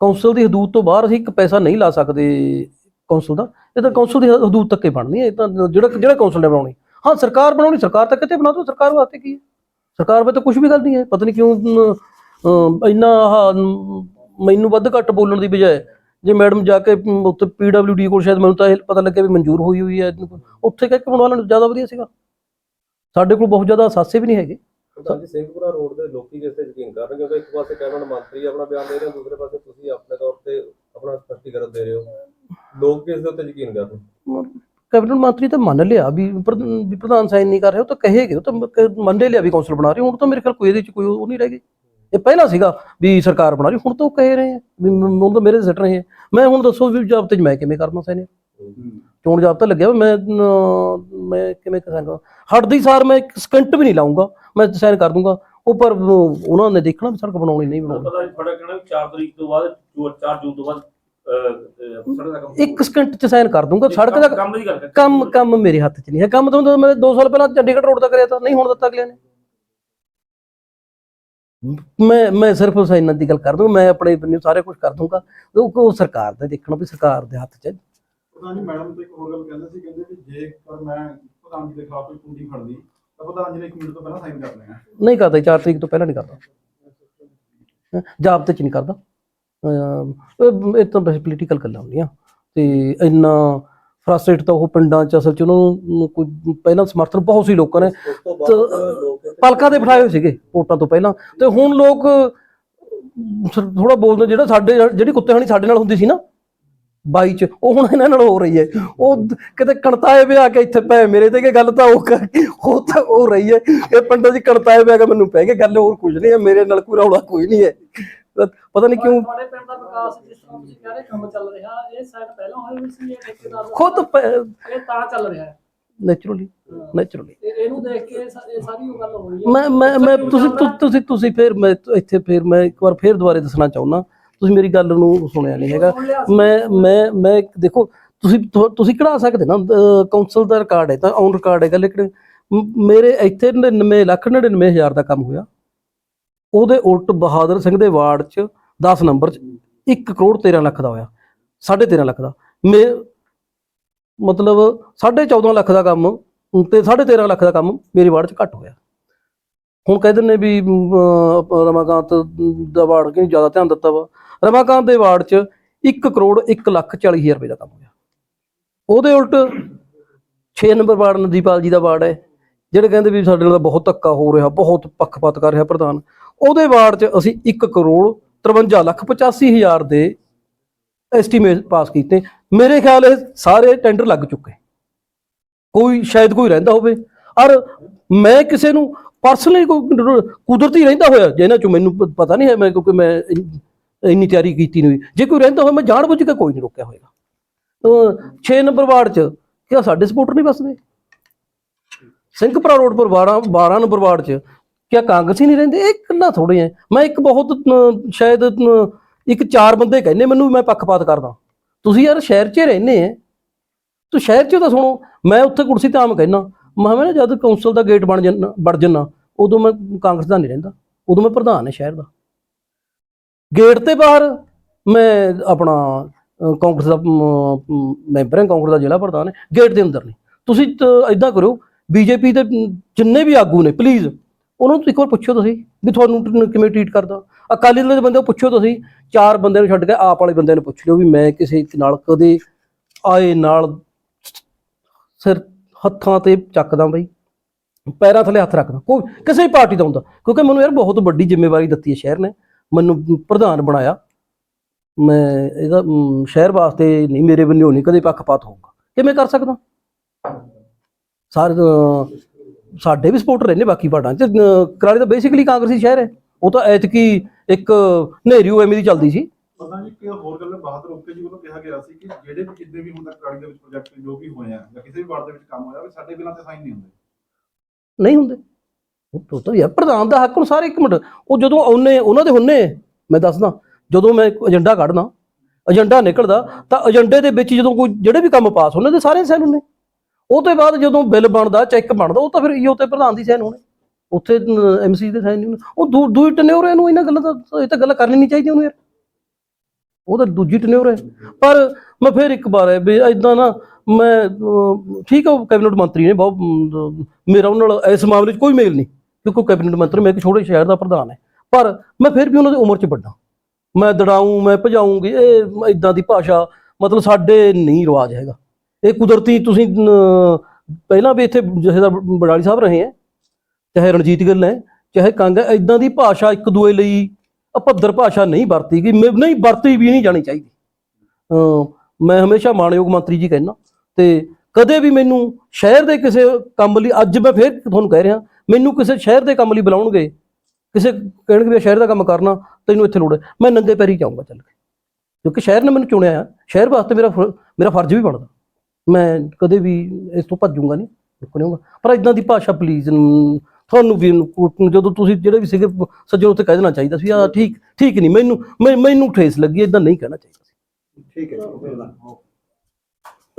ਕੌਂਸਲ ਦੀ ਹਦੂਦ ਤੋਂ ਬਾਹਰ ਅਸੀਂ ਇੱਕ ਪੈਸਾ ਨਹੀਂ ਲਾ ਸਕਦੇ ਕੌਂਸਲ ਦਾ। ਇਹ ਤਾਂ ਕੌਂਸਲ ਦੀ ਹਦੂਦ ਤੱਕ ਹੀ ਬਣਨੀ ਹੈ ਇਹ ਤਾਂ ਜਿਹੜਾ ਜਿਹੜਾ ਕੌਂਸਲ ਨੇ ਬਣਾਉਣੀ। ਹਾਂ ਸਰਕਾਰ ਬਣਾਉਣੀ ਸਰਕਾਰ ਤਾਂ ਕਿਤੇ ਬਣਾ ਦੋ ਸਰਕਾਰ ਵਾਸਤੇ ਕੀ ਹੈ? ਸਰਕਾਰ ਵਾਸਤੇ ਕੁਝ ਵੀ ਗੱਲ ਨਹੀਂ ਹੈ ਪਤਾ ਨਹੀਂ ਕਿਉਂ ਇੰਨਾ ਆਹ, ਮੈਨੂੰ ਵੱਧ ਘੱਟ ਬੋਲਣ ਦੀ ਬਜਾਏ ਜੇ ਮੈਡਮ ਜਾ ਕੇ ਉੱਥੇ ਪੀਡਬਲਯੂਡੀ ਕੋਲ ਸ਼ਾਇਦ ਮੈਨੂੰ ਤਾਂ ਇਹ ਪਤਾ ਲੱਗਿਆ ਵੀ ਮਨਜ਼ੂਰ ਹੋਈ ਹੋਈ ਹੈ। ਉੱਥੇ ਕਹਿ ਕੇ ਬਣਵਾ ਲੈਣ ਜ਼ਿਆਦਾ ਵਧੀਆ ਸੀਗਾ। ਸਾਡੇ ਕੋਲ ਬਹੁਤ ਜ਼ਿਆਦਾ ਸਾਸੇ ਵੀ ਨਹੀਂ ਹੈਗੇ। ਪ੍ਰਧਾਨ ਜੀ ਸਿੰਘਪੁਰਾ ਰੋਡ ਦੇ ਲੋਕੀ ਕਿਸ ਤੇ ਯਕੀਨ ਕਰ ਰਹੇ ਕਿਉਂਕਿ ਇੱਕ ਪਾਸੇ ਕੈਬਨਿਟ ਮੰਤਰੀ ਆਪਣਾ ਬਿਆਨ ਦੇ ਰਹੇ ਹੋ ਦੂਸਰੇ ਪਾਸੇ ਤੁਸੀਂ ਆਪਣੇ ਤੌਰ ਤੇ ਆਪਣਾ ਸਪਸ਼ਟੀਕਰਨ ਦੇ ਰਹੇ ਹੋ। ਲੋਕ ਕਿਸ ਦੇ ਉੱਤੇ ਯਕੀਨ ਕਰ ਰਹੇ ਕੈਬਨਿਟ ਮੰਤਰੀ ਤਾਂ ਮੰਨ ਲਿਆ ਵੀ ਪ੍ਰਧ- ਵੀ ਪ੍ਰਧਾਨ ਸਾਈਨ ਨਹੀਂ ਕਰ ਰਿਹਾ ਉਹ ਤਾਂ ਕਹੇਗੇ ਉਹ ਤਾਂ ਮ- ਕ- ਮੰਨ ਹੀ ਲਿਆ ਵੀ ਕੌਂਸਲ ਬਣਾ ਰਹੇ ਹੁਣ ਤਾਂ ਮੇਰੇ ਖਿਆਲ ਕੋਈ ਇਹਦੇ ਚ ਕੋਈ ਉਹ ਨਹੀਂ ਰਹਿ ਗਈ। ਇਹ ਪਹਿਲਾਂ ਸੀਗਾ ਵੀ ਸਰਕਾਰ ਬਣਾ ਰਹੀ ਹੁਣ ਤਾਂ ਉਹ ਕਹਿ ਰਹੇ ਆ ਵੀ ਹੁਣ ਤਾਂ ਮੇਰੇ ਸਿੱਟ ਰਹੇ ਆ। ਮੈਂ ਹੁਣ ਦੱਸੋ ਵੀ ਜਾਬਤੇ ਚ ਮੈਂ ਕਿਵੇਂ ਕਰਨਾ ਸਾਈਨ ਚੋਣ ਜਾਬਤਾ ਲੱਗਿਆ ਮੈਂ ਮੈਂ ਕਿਵੇਂ ਕਰਾਂਗਾ ਹਟਦੀ ਸਾਰ ਮੈਂ ਇੱਕ ਸਕਿੰਟ ਵੀ ਨਹੀਂ ਲਾਉਂਗਾ। ਮੈਂ ਸਾਈਨ ਕਰ ਦੂੰਗਾ। ਉਹ ਪਰ ਉਹ- ਉਹਨਾਂ ਨੇ ਦੇਖਣਾ ਵੀ ਸੜਕ ਬਣਾਉਣੀ ਨਹੀਂ ਬਣਾਉਣੀ। ਪਤਾ ਨਹੀਂ ਤੁਹਾਡਾ ਕਹਿਣਾ ਵੀ 4 ਤਰੀਕ ਤੋਂ ਬਾਅਦ 4 ਜੂਨ ਤੋਂ ਬਾਅਦ ਇੱਕ ਸਕਿੰਟ ਚ ਸਾਈਨ ਕਰ ਦੂੰਗਾ। ਸੜਕ ਦਾ ਕੰਮ ਕੰਮ ਮੇਰੇ ਹੱਥ 'ਚ ਨਹੀਂ ਹੈ। ਕੰਮ ਤਾਂ ਮੈਂ 2 ਸਾਲ ਪਹਿਲਾਂ ਚੰਡੀਗੜ੍ਹ ਰੋਡ ਦਾ ਕਰਿਆ ਤਾਂ ਨਹੀਂ ਹੁਣ ਦਿੱਤਾ ਅਗਲੇ ਨੇ। ਮੈਂ ਮੈਂ ਸਿਰਫ ਸਾਈਨਾਂ ਦੀ ਗੱਲ ਕਰ ਦੂੰ ਮੈਂ ਆਪਣੇ ਬੰਨੇ ਸਾਰੇ ਕੁਝ ਕਰ ਦੂੰਗਾ ਉਹ ਸਰਕਾਰ ਦਾ ਦੇਖਣਾ ਵੀ ਸਰਕਾਰ ਦੇ ਹੱਥ 'ਚ ਹੈ। ਪ੍ਰਧਾਨ ਜੀ ਮੈਡਮ ਤੇ ਇੱਕ ਹੋਰ ਗੱਲ ਕਹਿੰਦੇ ਸੀ ਕਹਿੰਦੇ ਵੀ ਜੇਕਰ ਮੈਂ ਪ੍ਰਧਾਨ ਜੀ ਦੇ ਖਿਲਾਫ ਕੋਈ ਕੁੰਡੀ ਫੜਦੀ ਤਾਂ ਪ੍ਰਧਾਨ ਜੀ ਨੇ ਇੱਕ ਮਿੰਟ ਤੋਂ ਪਹਿਲਾਂ ਸਾਈਨ ਕਰਨੇ ਆ ਨਹੀਂ ਕਰਦਾ 4 ਤਰੀਕ ਤੋਂ ਪਹਿਲਾਂ ਨਹੀਂ ਕਰਦਾ। ਜਾਬਤੇ 'ਚ ਨਹੀਂ ਕਰਦਾ। ਇਹ ਤਾਂ ਬਸ ਪੋਲੀਟੀਕਲ ਗੱਲਾਂ ਹੁੰਦੀਆਂ। ਤੇ ਇੰਨਾ ਫਰਸਟ੍ਰੇਟ ਤਾਂ ਉਹ ਪਿੰਡਾਂ 'ਚ ਅਸਲ 'ਚ ਉਹਨਾਂ ਨੂੰ ਕੋਈ ਪਹਿਲਾਂ ਸਮਰਥਨ ਬਹੁਤ ਸੀ ਲੋਕਾਂ ਨੇ। ਪਲਕਾਂ ਤੇ ਬਿਠਾਏ ਹੋਏ ਸੀਗੇ ਵੋਟਾਂ ਤੋਂ ਪਹਿਲਾਂ। ਤੇ ਹੁਣ ਲੋਕ ਥੋੜਾ ਬੋਲਦੇ ਜਿਹੜਾ ਸਾਡੇ ਜਿਹੜੀ ਕੁੱਤੇ ਹਣੀ ਸਾਡੇ ਨਾਲ ਹੁੰਦੀ ਸੀ ਨਾ 22 ਚ ਉਹ ਹੁਣ ਇਹਨਾਂ ਨਾਲ ਹੋ ਰਹੀ ਹੈ। ਉਹ ਕਿਤੇ ਕਣਤਾਏ ਵਿਆਹ ਕੇ ਇੱਥੇ ਪੈ ਮੇਰੇ ਤੇ ਕਿ ਗੱਲ ਤਾਂ ਉਹ ਉਹ ਤਾਂ ਹੋ ਰਹੀ ਹੈ। ਇਹ ਪਿੰਡਾਂ 'ਚ ਕਣਤਾਏ ਵਿਆਹ ਕੇ ਮੈਨੂੰ ਪੈ ਗਏ ਗੱਲ ਹੋਰ ਕੁਝ ਨਹੀਂ ਹੈ ਮੇਰੇ ਨਾਲ ਕੋਈ ਰੌਲਾ ਕੋਈ ਨਹੀਂ ਹੈ। ਪਤਾ ਨਹੀਂ ਕਿਉਂ ਤੁਹਾਡੇ ਪਿੰਡ ਦਾ ਵਿਕਾਸ ਜਿਸ ਤਰ੍ਹਾਂ ਤੁਸੀਂ ਕਹਿ ਰਹੇ ਕੰਮ ਚੱਲ ਰਿਹਾ ਇਹ ਸਾਈਡ ਪਹਿਲਾਂ ਹੋਈ ਵੀ ਸੀ ਇਹ ਠੇਕੇਦਾਰ ਦਾ? ਖੁਦ ਇਹ ਤਾਂ ਚੱਲ ਰਿਹਾ ਹੈ। ਨੇਚਰਲੀ ਨੇਚਰਲੀ ਤੇ ਇਹਨੂੰ ਦੇਖ ਕੇ ਇਹ ਸਾ- ਇਹ ਸਾਰੀ ਉਹ ਗੱਲ ਹੋ ਰਹੀ ਹੈ। ਮੈਂ ਮੈਂ ਮੈਂ ਤੁਸੀਂ ਤੁ- ਤੁਸੀਂ ਤੁਸੀਂ ਫਿਰ ਮੈਂ ਇੱਥੇ ਫਿਰ ਮੈਂ ਇੱਕ ਵਾਰ ਫਿਰ ਦੁਬਾਰੇ ਦੱਸਣਾ ਚਾਹੁੰਦਾ। ਤੁਸੀਂ ਮੇਰੀ ਗੱਲ ਨੂੰ ਸੁਣਿਆ ਨਹੀਂ ਹੈਗਾ। ਮੈਂ ਮੈਂ ਮੈਂ ਦੇਖੋ ਤੁਸੀਂ ਤੁ- ਤੁਸੀਂ ਕਢਾ ਸਕਦੇ ਨਾ ਕਾਉਂਸਲ ਦਾ ਰਿਕਾਰਡ ਹੈ ਤਾਂ ਔਨ ਰਿਕਾਰਡ ਹੈਗਾ ਲੇਕਿਨ ਮ- ਮੇਰੇ ਇੱਥੇ 99 ਲੱਖ 99 ਹਜ਼ਾਰ ਦਾ ਕੰਮ ਹੋਇਆ। ਉਹਦੇ ਉਲਟ ਬਹਾਦਰ ਸਿੰਘ ਦੇ ਵਾਰਡ 'ਚ 10 ਨੰਬਰ 'ਚ 1 ਕਰੋੜ 13 ਲੱਖ ਦਾ ਹੋਇਆ 13.5 ਲੱਖ ਦਾ। ਮੇ ਮਤਲਬ 14.5 ਲੱਖ ਦਾ ਕੰਮ ਤੇ 13.5 ਲੱਖ ਦਾ ਕੰਮ ਮੇਰੇ ਵਾਰਡ 'ਚ ਘੱਟ ਹੋਇਆ। ਹੁਣ ਕਹਿ ਦਿੰਦੇ ਵੀ ਰਮਾਕਾਂਤ ਦਾ ਵਾਰਡ ਕਿ ਜ਼ਿਆਦਾ ਧਿਆਨ ਦਿੱਤਾ ਵਾ? ਰਮਾਕਾਂਤ ਦੇ ਵਾਰਡ 'ਚ 1 ਕਰੋੜ 1 ਲੱਖ 40 ਹਜ਼ਾਰ ਰੁਪਏ ਦਾ ਕੰਮ ਹੋਇਆ। ਉਹਦੇ ਉਲਟ 6 ਨੰਬਰ ਵਾਰਡ ਨਦੀਪਾਲ ਜੀ ਦਾ ਵਾਰਡ ਹੈ, ਜਿਹੜੇ ਕਹਿੰਦੇ ਵੀ ਸਾਡੇ ਨਾਲ ਬਹੁਤ ਧੱਕਾ ਹੋ ਰਿਹਾ, ਬਹੁਤ ਪੱਖਪਾਤ ਕਰ ਰਿਹਾ ਪ੍ਰਧਾਨ। ਉਹਦੇ ਵਾਰਡ 'ਚ ਅਸੀਂ 1 ਕਰੋੜ 53 ਲੱਖ 85 ਹਜ਼ਾਰ ਦੇ ਐਸਟੀਮੇਟ ਪਾਸ ਕੀਤੇ। ਮੇਰੇ ਖਿਆਲ ਇਹ ਸਾਰੇ ਟੈਂਡਰ ਲੱਗ ਚੁੱਕੇ। ਕੋਈ, ਸ਼ਾਇਦ ਕੋਈ ਰਹਿੰਦਾ ਹੋਵੇ। ਔਰ ਮੈਂ ਕਿਸੇ ਨੂੰ ਪਰਸਨਲੀ ਕੋਈ ਕੁਦਰਤੀ ਰਹਿੰਦਾ ਹੋਇਆ, ਜਿਹਨਾਂ ਚੋਂ ਮੈਨੂੰ ਪਤਾ ਨਹੀਂ ਹੈ ਮੈਂ ਕਿਉਂਕਿ ਮੈਂ ਇੰਨੀ ਤਿਆਰੀ ਕੀਤੀ ਨਹੀਂ ਹੋਈ। ਜੇ ਕੋਈ ਰਹਿੰਦਾ ਹੋਇਆ ਮੈਂ ਜਾਣ ਬੁੱਝ ਕੇ ਕੋਈ ਨਹੀਂ ਰੋਕਿਆ ਹੋਏਗਾ। 6 ਨੰਬਰ ਵਾਰਡ 'ਚ ਕਿਆ ਸਾਡੇ ਸਪੋਰਟਰ ਨਹੀਂ ਬਸਦੇ ਭਰਾ ਰੋਡ ਪਰ 12 12 ਨੰਬਰ ਵਾਰਡ 'ਚ ਕਿਆ ਕਾਂਗਰਸੀ ਨਹੀਂ ਰਹਿੰਦੇ? ਇਹ ਇਕੱਲਾ ਥੋੜੇ ਹੈ ਮੈਂ ਇੱਕ ਬਹੁਤ ਅ, ਸ਼ਾਇਦ ਅ, ਇੱਕ ਚਾਰ ਬੰਦੇ ਕਹਿੰਦੇ ਮੈਨੂੰ ਵੀ ਮੈਂ ਪੱਖਪਾਤ ਕਰਦਾ। ਤੁਸੀਂ ਯਾਰ ਸ਼ਹਿਰ 'ਚ ਹੀ ਰਹਿੰਦੇ ਐ। ਤੂੰ ਸ਼ਹਿਰ 'ਚ ਤਾਂ ਸੁਣੋ ਮੈਂ ਉੱਥੇ ਕੁਰਸੀ ਤੇ ਆਮ ਕਹਿਣਾ ਮੈਂ ਕਿਹਾ ਨਾ ਜਦ ਕੌਂਸਲ ਦਾ ਗੇਟ ਬਣ ਜੰਨਾ ਵੜ ਜੰਨਾ ਉਦੋਂ ਮੈਂ ਕਾਂਗਰਸ ਦਾ ਨਹੀਂ ਰਹਿੰਦਾ। ਉਦੋਂ ਮੈਂ ਪ੍ਰਧਾਨ ਹਾਂ ਸ਼ਹਿਰ ਦਾ। ਗੇਟ ਤੇ ਬਾਹਰ ਮੈਂ ਆਪਣਾ ਅ, ਕਾਂਗਰਸ ਦਾ ਮ, ਮ, ਮੈਂਬਰ ਹਾਂ ਕਾਂਗਰਸ ਦਾ ਜ਼ਿਲ੍ਹਾ ਪ੍ਰਧਾਨ ਹੈ ਗੇਟ ਦੇ ਅੰਦਰ ਨਹੀਂ। ਤੁਸੀਂ ਇਦਾਂ ਕਰੋ ਬੀਜੇਪੀ ਦੇ ਮ, ਜਿੰਨੇ ਵੀ ਆਗੂ ਨੇ ਪਲੀਜ਼ ਉਹਨੂੰ ਨੂੰ ਇੱਕ ਵਾਰ ਪੁੱਛੋ ਤੁਸੀਂ ਵੀ ਤੁਹਾਨੂੰ ਕਿਵੇਂ ਟ੍ਰੀਟ ਕਰਦਾ। ਅਕਾਲੀ ਦਲ ਦੇ ਬੰਦੇ ਨੂੰ ਪੁੱਛੋ ਤੁਸੀਂ, ਚਾਰ ਬੰਦੇ ਨੂੰ ਛੱਡ ਕੇ ਆਪ ਵਾਲੇ ਬੰਦੇ ਨੂੰ ਪੁੱਛ ਲਿਓ ਵੀ ਮੈਂ ਕਿਸੇ ਨਾਲ ਕਦੇ ਆਏ ਨਾਲ ਸਿਰ ਹੱਥਾਂ ਤੇ ਚੱਕਦਾ ਬਈ। ਪੈਰਾਂ ਥੱਲੇ ਹੱਥ ਰੱਖਦਾ। ਕੋਈ, ਕਿਸੇ ਪਾਰਟੀ ਦਾ ਹੁੰਦਾ। ਕਿਉਂਕਿ ਮੈਨੂੰ ਯਾਰ ਬਹੁਤ ਵੱਡੀ ਜ਼ਿੰਮੇਵਾਰੀ ਦਿੱਤੀ ਹੈ ਸ਼ਹਿਰ ਨੇ। ਮੈਨੂੰ ਪ੍ਰਧਾਨ ਬਣਾਇਆ। ਮੈਂ ਇਹਦਾ ਸ਼ਹਿਰ ਵਾਸਤੇ ਨਹੀਂ, ਮੇਰੇ ਵੱਲੋਂ ਨਹੀਂ ਕਦੇ ਪੱਖਪਾਤ ਹੋਊਗਾ। ਕਿਵੇਂ ਕਰ ਸਕਦਾ? ਸਾਰੇ ਸਾਡੇ ਵੀ ਸਪੋਰਟਰ ਰਹਿੰਦੇ ਬਾਕੀ ਪਾਰਟਾਂ ਚ। ਕਰਾਲੀ ਤਾਂ ਬੇਸਿਕਲੀ ਕਾਂਗਰਸੀ ਸ਼ਹਿਰ ਹੈ। ਉਹ ਤਾਂ ਐਤਕੀ ਇੱਕ ਨੇਰੀ ਐਵੇਂ ਦੀ ਚੱਲਦੀ ਸੀ। ਪਤਾ ਨਹੀਂ ਕਿ ਹੋਰ ਗੱਲ ਬਹਾਦਰ ਓਕੇ ਜੀ ਵੱਲੋਂ ਕਿਹਾ ਗਿਆ ਸੀ ਕਿ ਜਿਹੜੇ ਵੀ ਜਿੱਦੇ ਵੀ ਹੁਣ ਤੱਕ ਕਾੜੀ ਦੇ ਵਿੱਚ ਪ੍ਰੋਜੈਕਟ ਜੋ ਵੀ ਹੋਏ ਆ ਜਾਂ ਕਿਸੇ ਵੀ ਵਾਰਡ ਦੇ ਵਿੱਚ ਕੰਮ ਹੋਇਆ ਵੀ ਸਾਡੇ ਬਿਨਾਂ ਤੇ ਸਾਈਨ ਨਹੀਂ ਹੁੰਦੇ। ਨਹੀਂ ਹੁੰਦੇ। ਉਹ ਤਾਂ ਯਾਰ ਪ੍ਰਧਾਨ ਦਾ ਹੱਕ ਨੂੰ ਸਾਰੇ ਇੱਕ ਮਿੰਟ। ਉਹ ਜਦੋਂ ਆਉਨੇ ਉਹਨਾਂ ਦੇ ਹੁੰਨੇ ਮੈਂ ਦੱਸਦਾ। ਜਦੋਂ ਮੈਂ ਏਜੰਡਾ ਕੱਢਦਾ ਏਜੰਡਾ ਨਿਕਲਦਾ ਤਾਂ ਏਜੰਡੇ ਦੇ ਵਿੱਚ ਜਦੋਂ ਕੋਈ ਜਿਹੜੇ ਵੀ ਕੰਮ ਪਾਸ ਹੁੰਦੇ ਤੇ ਸਾਰੇ ਸਾਈਨ ਹੁੰਦੇ। ਉਹ ਤੋਂ ਬਾਅਦ ਜਦੋਂ ਬਿੱਲ ਬਣਦਾ, ਚੈੱਕ ਬਣਦਾ, ਉਹ ਤਾਂ ਫਿਰ ਈਓ ਤੇ ਪ੍ਰਧਾਨ ਦੀ ਸਾਈਨ ਹੋਣੀ। ਉੱਥੇ ਐਮਸੀ ਦੇ ਸਾਈਨ ਨਹੀਂ ਹੋਣੇ। ਉਹ ਦੂ ਦੂਈ ਟਨਿਓਰ ਇਹਨੂੰ ਇਹਨਾਂ ਗੱਲਾਂ ਦਾ, ਇਹ ਤਾਂ ਗੱਲਾਂ ਕਰਨੀ ਨਹੀਂ ਚਾਹੀਦੀ ਉਹਨੂੰ ਯਾਰ। ਉਹ ਤਾਂ ਦੂਜੀ ਟਨਿਓਰ। ਹੈ ਪਰ ਮੈਂ ਫਿਰ ਇੱਕ ਵਾਰ ਹੈ ਵੀ ਇਦਾਂ ਨਾ, ਮੈਂ ਠੀਕ ਹੈ ਉਹ ਕੈਬਨਿਟ ਮੰਤਰੀ ਨੇ, ਬਹੁਤ ਮੇਰਾ ਉਹਨਾਂ ਨਾਲ ਇਸ ਮਾਮਲੇ 'ਚ ਕੋਈ ਮੇਲ ਨਹੀਂ, ਕਿਉਂਕਿ ਕੈਬਨਿਟ ਮੰਤਰੀ, ਮੈਂ ਇੱਕ ਛੋਟੇ ਸ਼ਹਿਰ ਦਾ ਪ੍ਰਧਾਨ ਹੈ। ਪਰ ਮੈਂ ਫਿਰ ਵੀ ਉਹਨਾਂ ਦੀ ਉਮਰ 'ਚ ਵੱਡਾ। ਮੈਂ ਦੜਾਊਂ, ਮੈਂ ਭਜਾਊਂਗੀ, ਇਹ ਇਦਾਂ ਦੀ ਭਾਸ਼ਾ, ਮਤਲਬ ਸਾਡੇ ਨਹੀਂ ਰਿਵਾਜ ਹੈਗਾ। ਇਹ ਕੁਦਰਤੀ ਤੁਸੀਂ ਅਮ, ਪਹਿਲਾਂ ਵੀ ਇੱਥੇ ਜਥੇਦਾਰ ਬਡਾਲੀ ਸਾਹਿਬ ਰਹੇ ਹੈ ਚਾਹੇ ਰਣਜੀਤ ਗਿੱਲ ਹੈ ਚਾਹੇ ਕੰਗ ਹੈ ਇਦਾਂ ਦੀ ਭਾਸ਼ਾ ਇੱਕ ਦੂਏ ਲਈ ਅਪੱਧਰ ਭਾਸ਼ਾ ਨਹੀਂ ਵਰਤੀ ਗਈ ਮੈਂ- ਨਹੀਂ ਵਰਤੀ ਵੀ ਨਹੀਂ ਜਾਣੀ ਚਾਹੀਦੀ। ਅਮ, ਮੈਂ ਹਮੇਸ਼ਾ ਮਾਣਯੋਗ ਮੰਤਰੀ ਜੀ ਕਹਿੰਦਾ ਤੇ ਕਦੇ ਵੀ ਮੈਨੂੰ ਸ਼ਹਿਰ ਦੇ ਕਿਸੇ ਕੰਮ ਲਈ ਅੱਜ ਮੈਂ ਫੇਰ ਤੁਹਾਨੂੰ ਕਹਿ ਰਿਹਾ ਮੈਨੂੰ ਕਿਸੇ ਸ਼ਹਿਰ ਦੇ ਕੰਮ ਲਈ ਬੁਲਾਉਣਗੇ ਕਿਸੇ ਕਹਿਣਗੇ ਵੀ ਸ਼ਹਿਰ ਦਾ ਕੰਮ ਕਰਨਾ ਤੈਨੂੰ ਇੱਥੇ ਲੋੜ ਹੈ ਮੈਂ ਨੰਗੇ ਪੈਰੀ ਜਾਊਂਗਾ ਚੱਲ ਕੇ। ਕਿਉਂਕਿ ਸ਼ਹਿਰ ਨੇ ਮੈਨੂੰ ਚੁਣਿਆ ਆ ਸ਼ਹਿਰ ਵਾਸਤੇ ਮੇਰਾ ਫ ਮੇਰਾ ਫਰਜ਼ ਵੀ ਬਣਦਾ। ਮੈਂ ਕਦੇ ਵੀ ਇਸ ਤੋਂ ਭੱਜੂਗਾ ਨਹੀਂ ਰੁਕਣਾਗਾ ਪਰ ਇਦਾਂ ਦੀ ਭਾਸ਼ਾ ਪਲੀਜ਼ ਤੁਹਾਨੂੰ ਵੀ ਜਦੋਂ ਤੁਸੀਂ ਜਿਹੜੇ ਵੀ ਸੀਗੇ, ਸੱਜਣ ਉੱਤੇ ਕਹਿ ਦੇਣਾ ਚਾਹੀਦਾ ਸੀ ਆ ਠੀਕ ਠੀਕ ਨਹੀਂ, ਮੈਨੂੰ ਮੈਨੂੰ ਠੇਸ ਲੱਗੀ ਇਦਾਂ ਨਹੀਂ ਕਹਿਣਾ ਚਾਹੀਦਾ ਸੀ। ਠੀਕ ਹੈ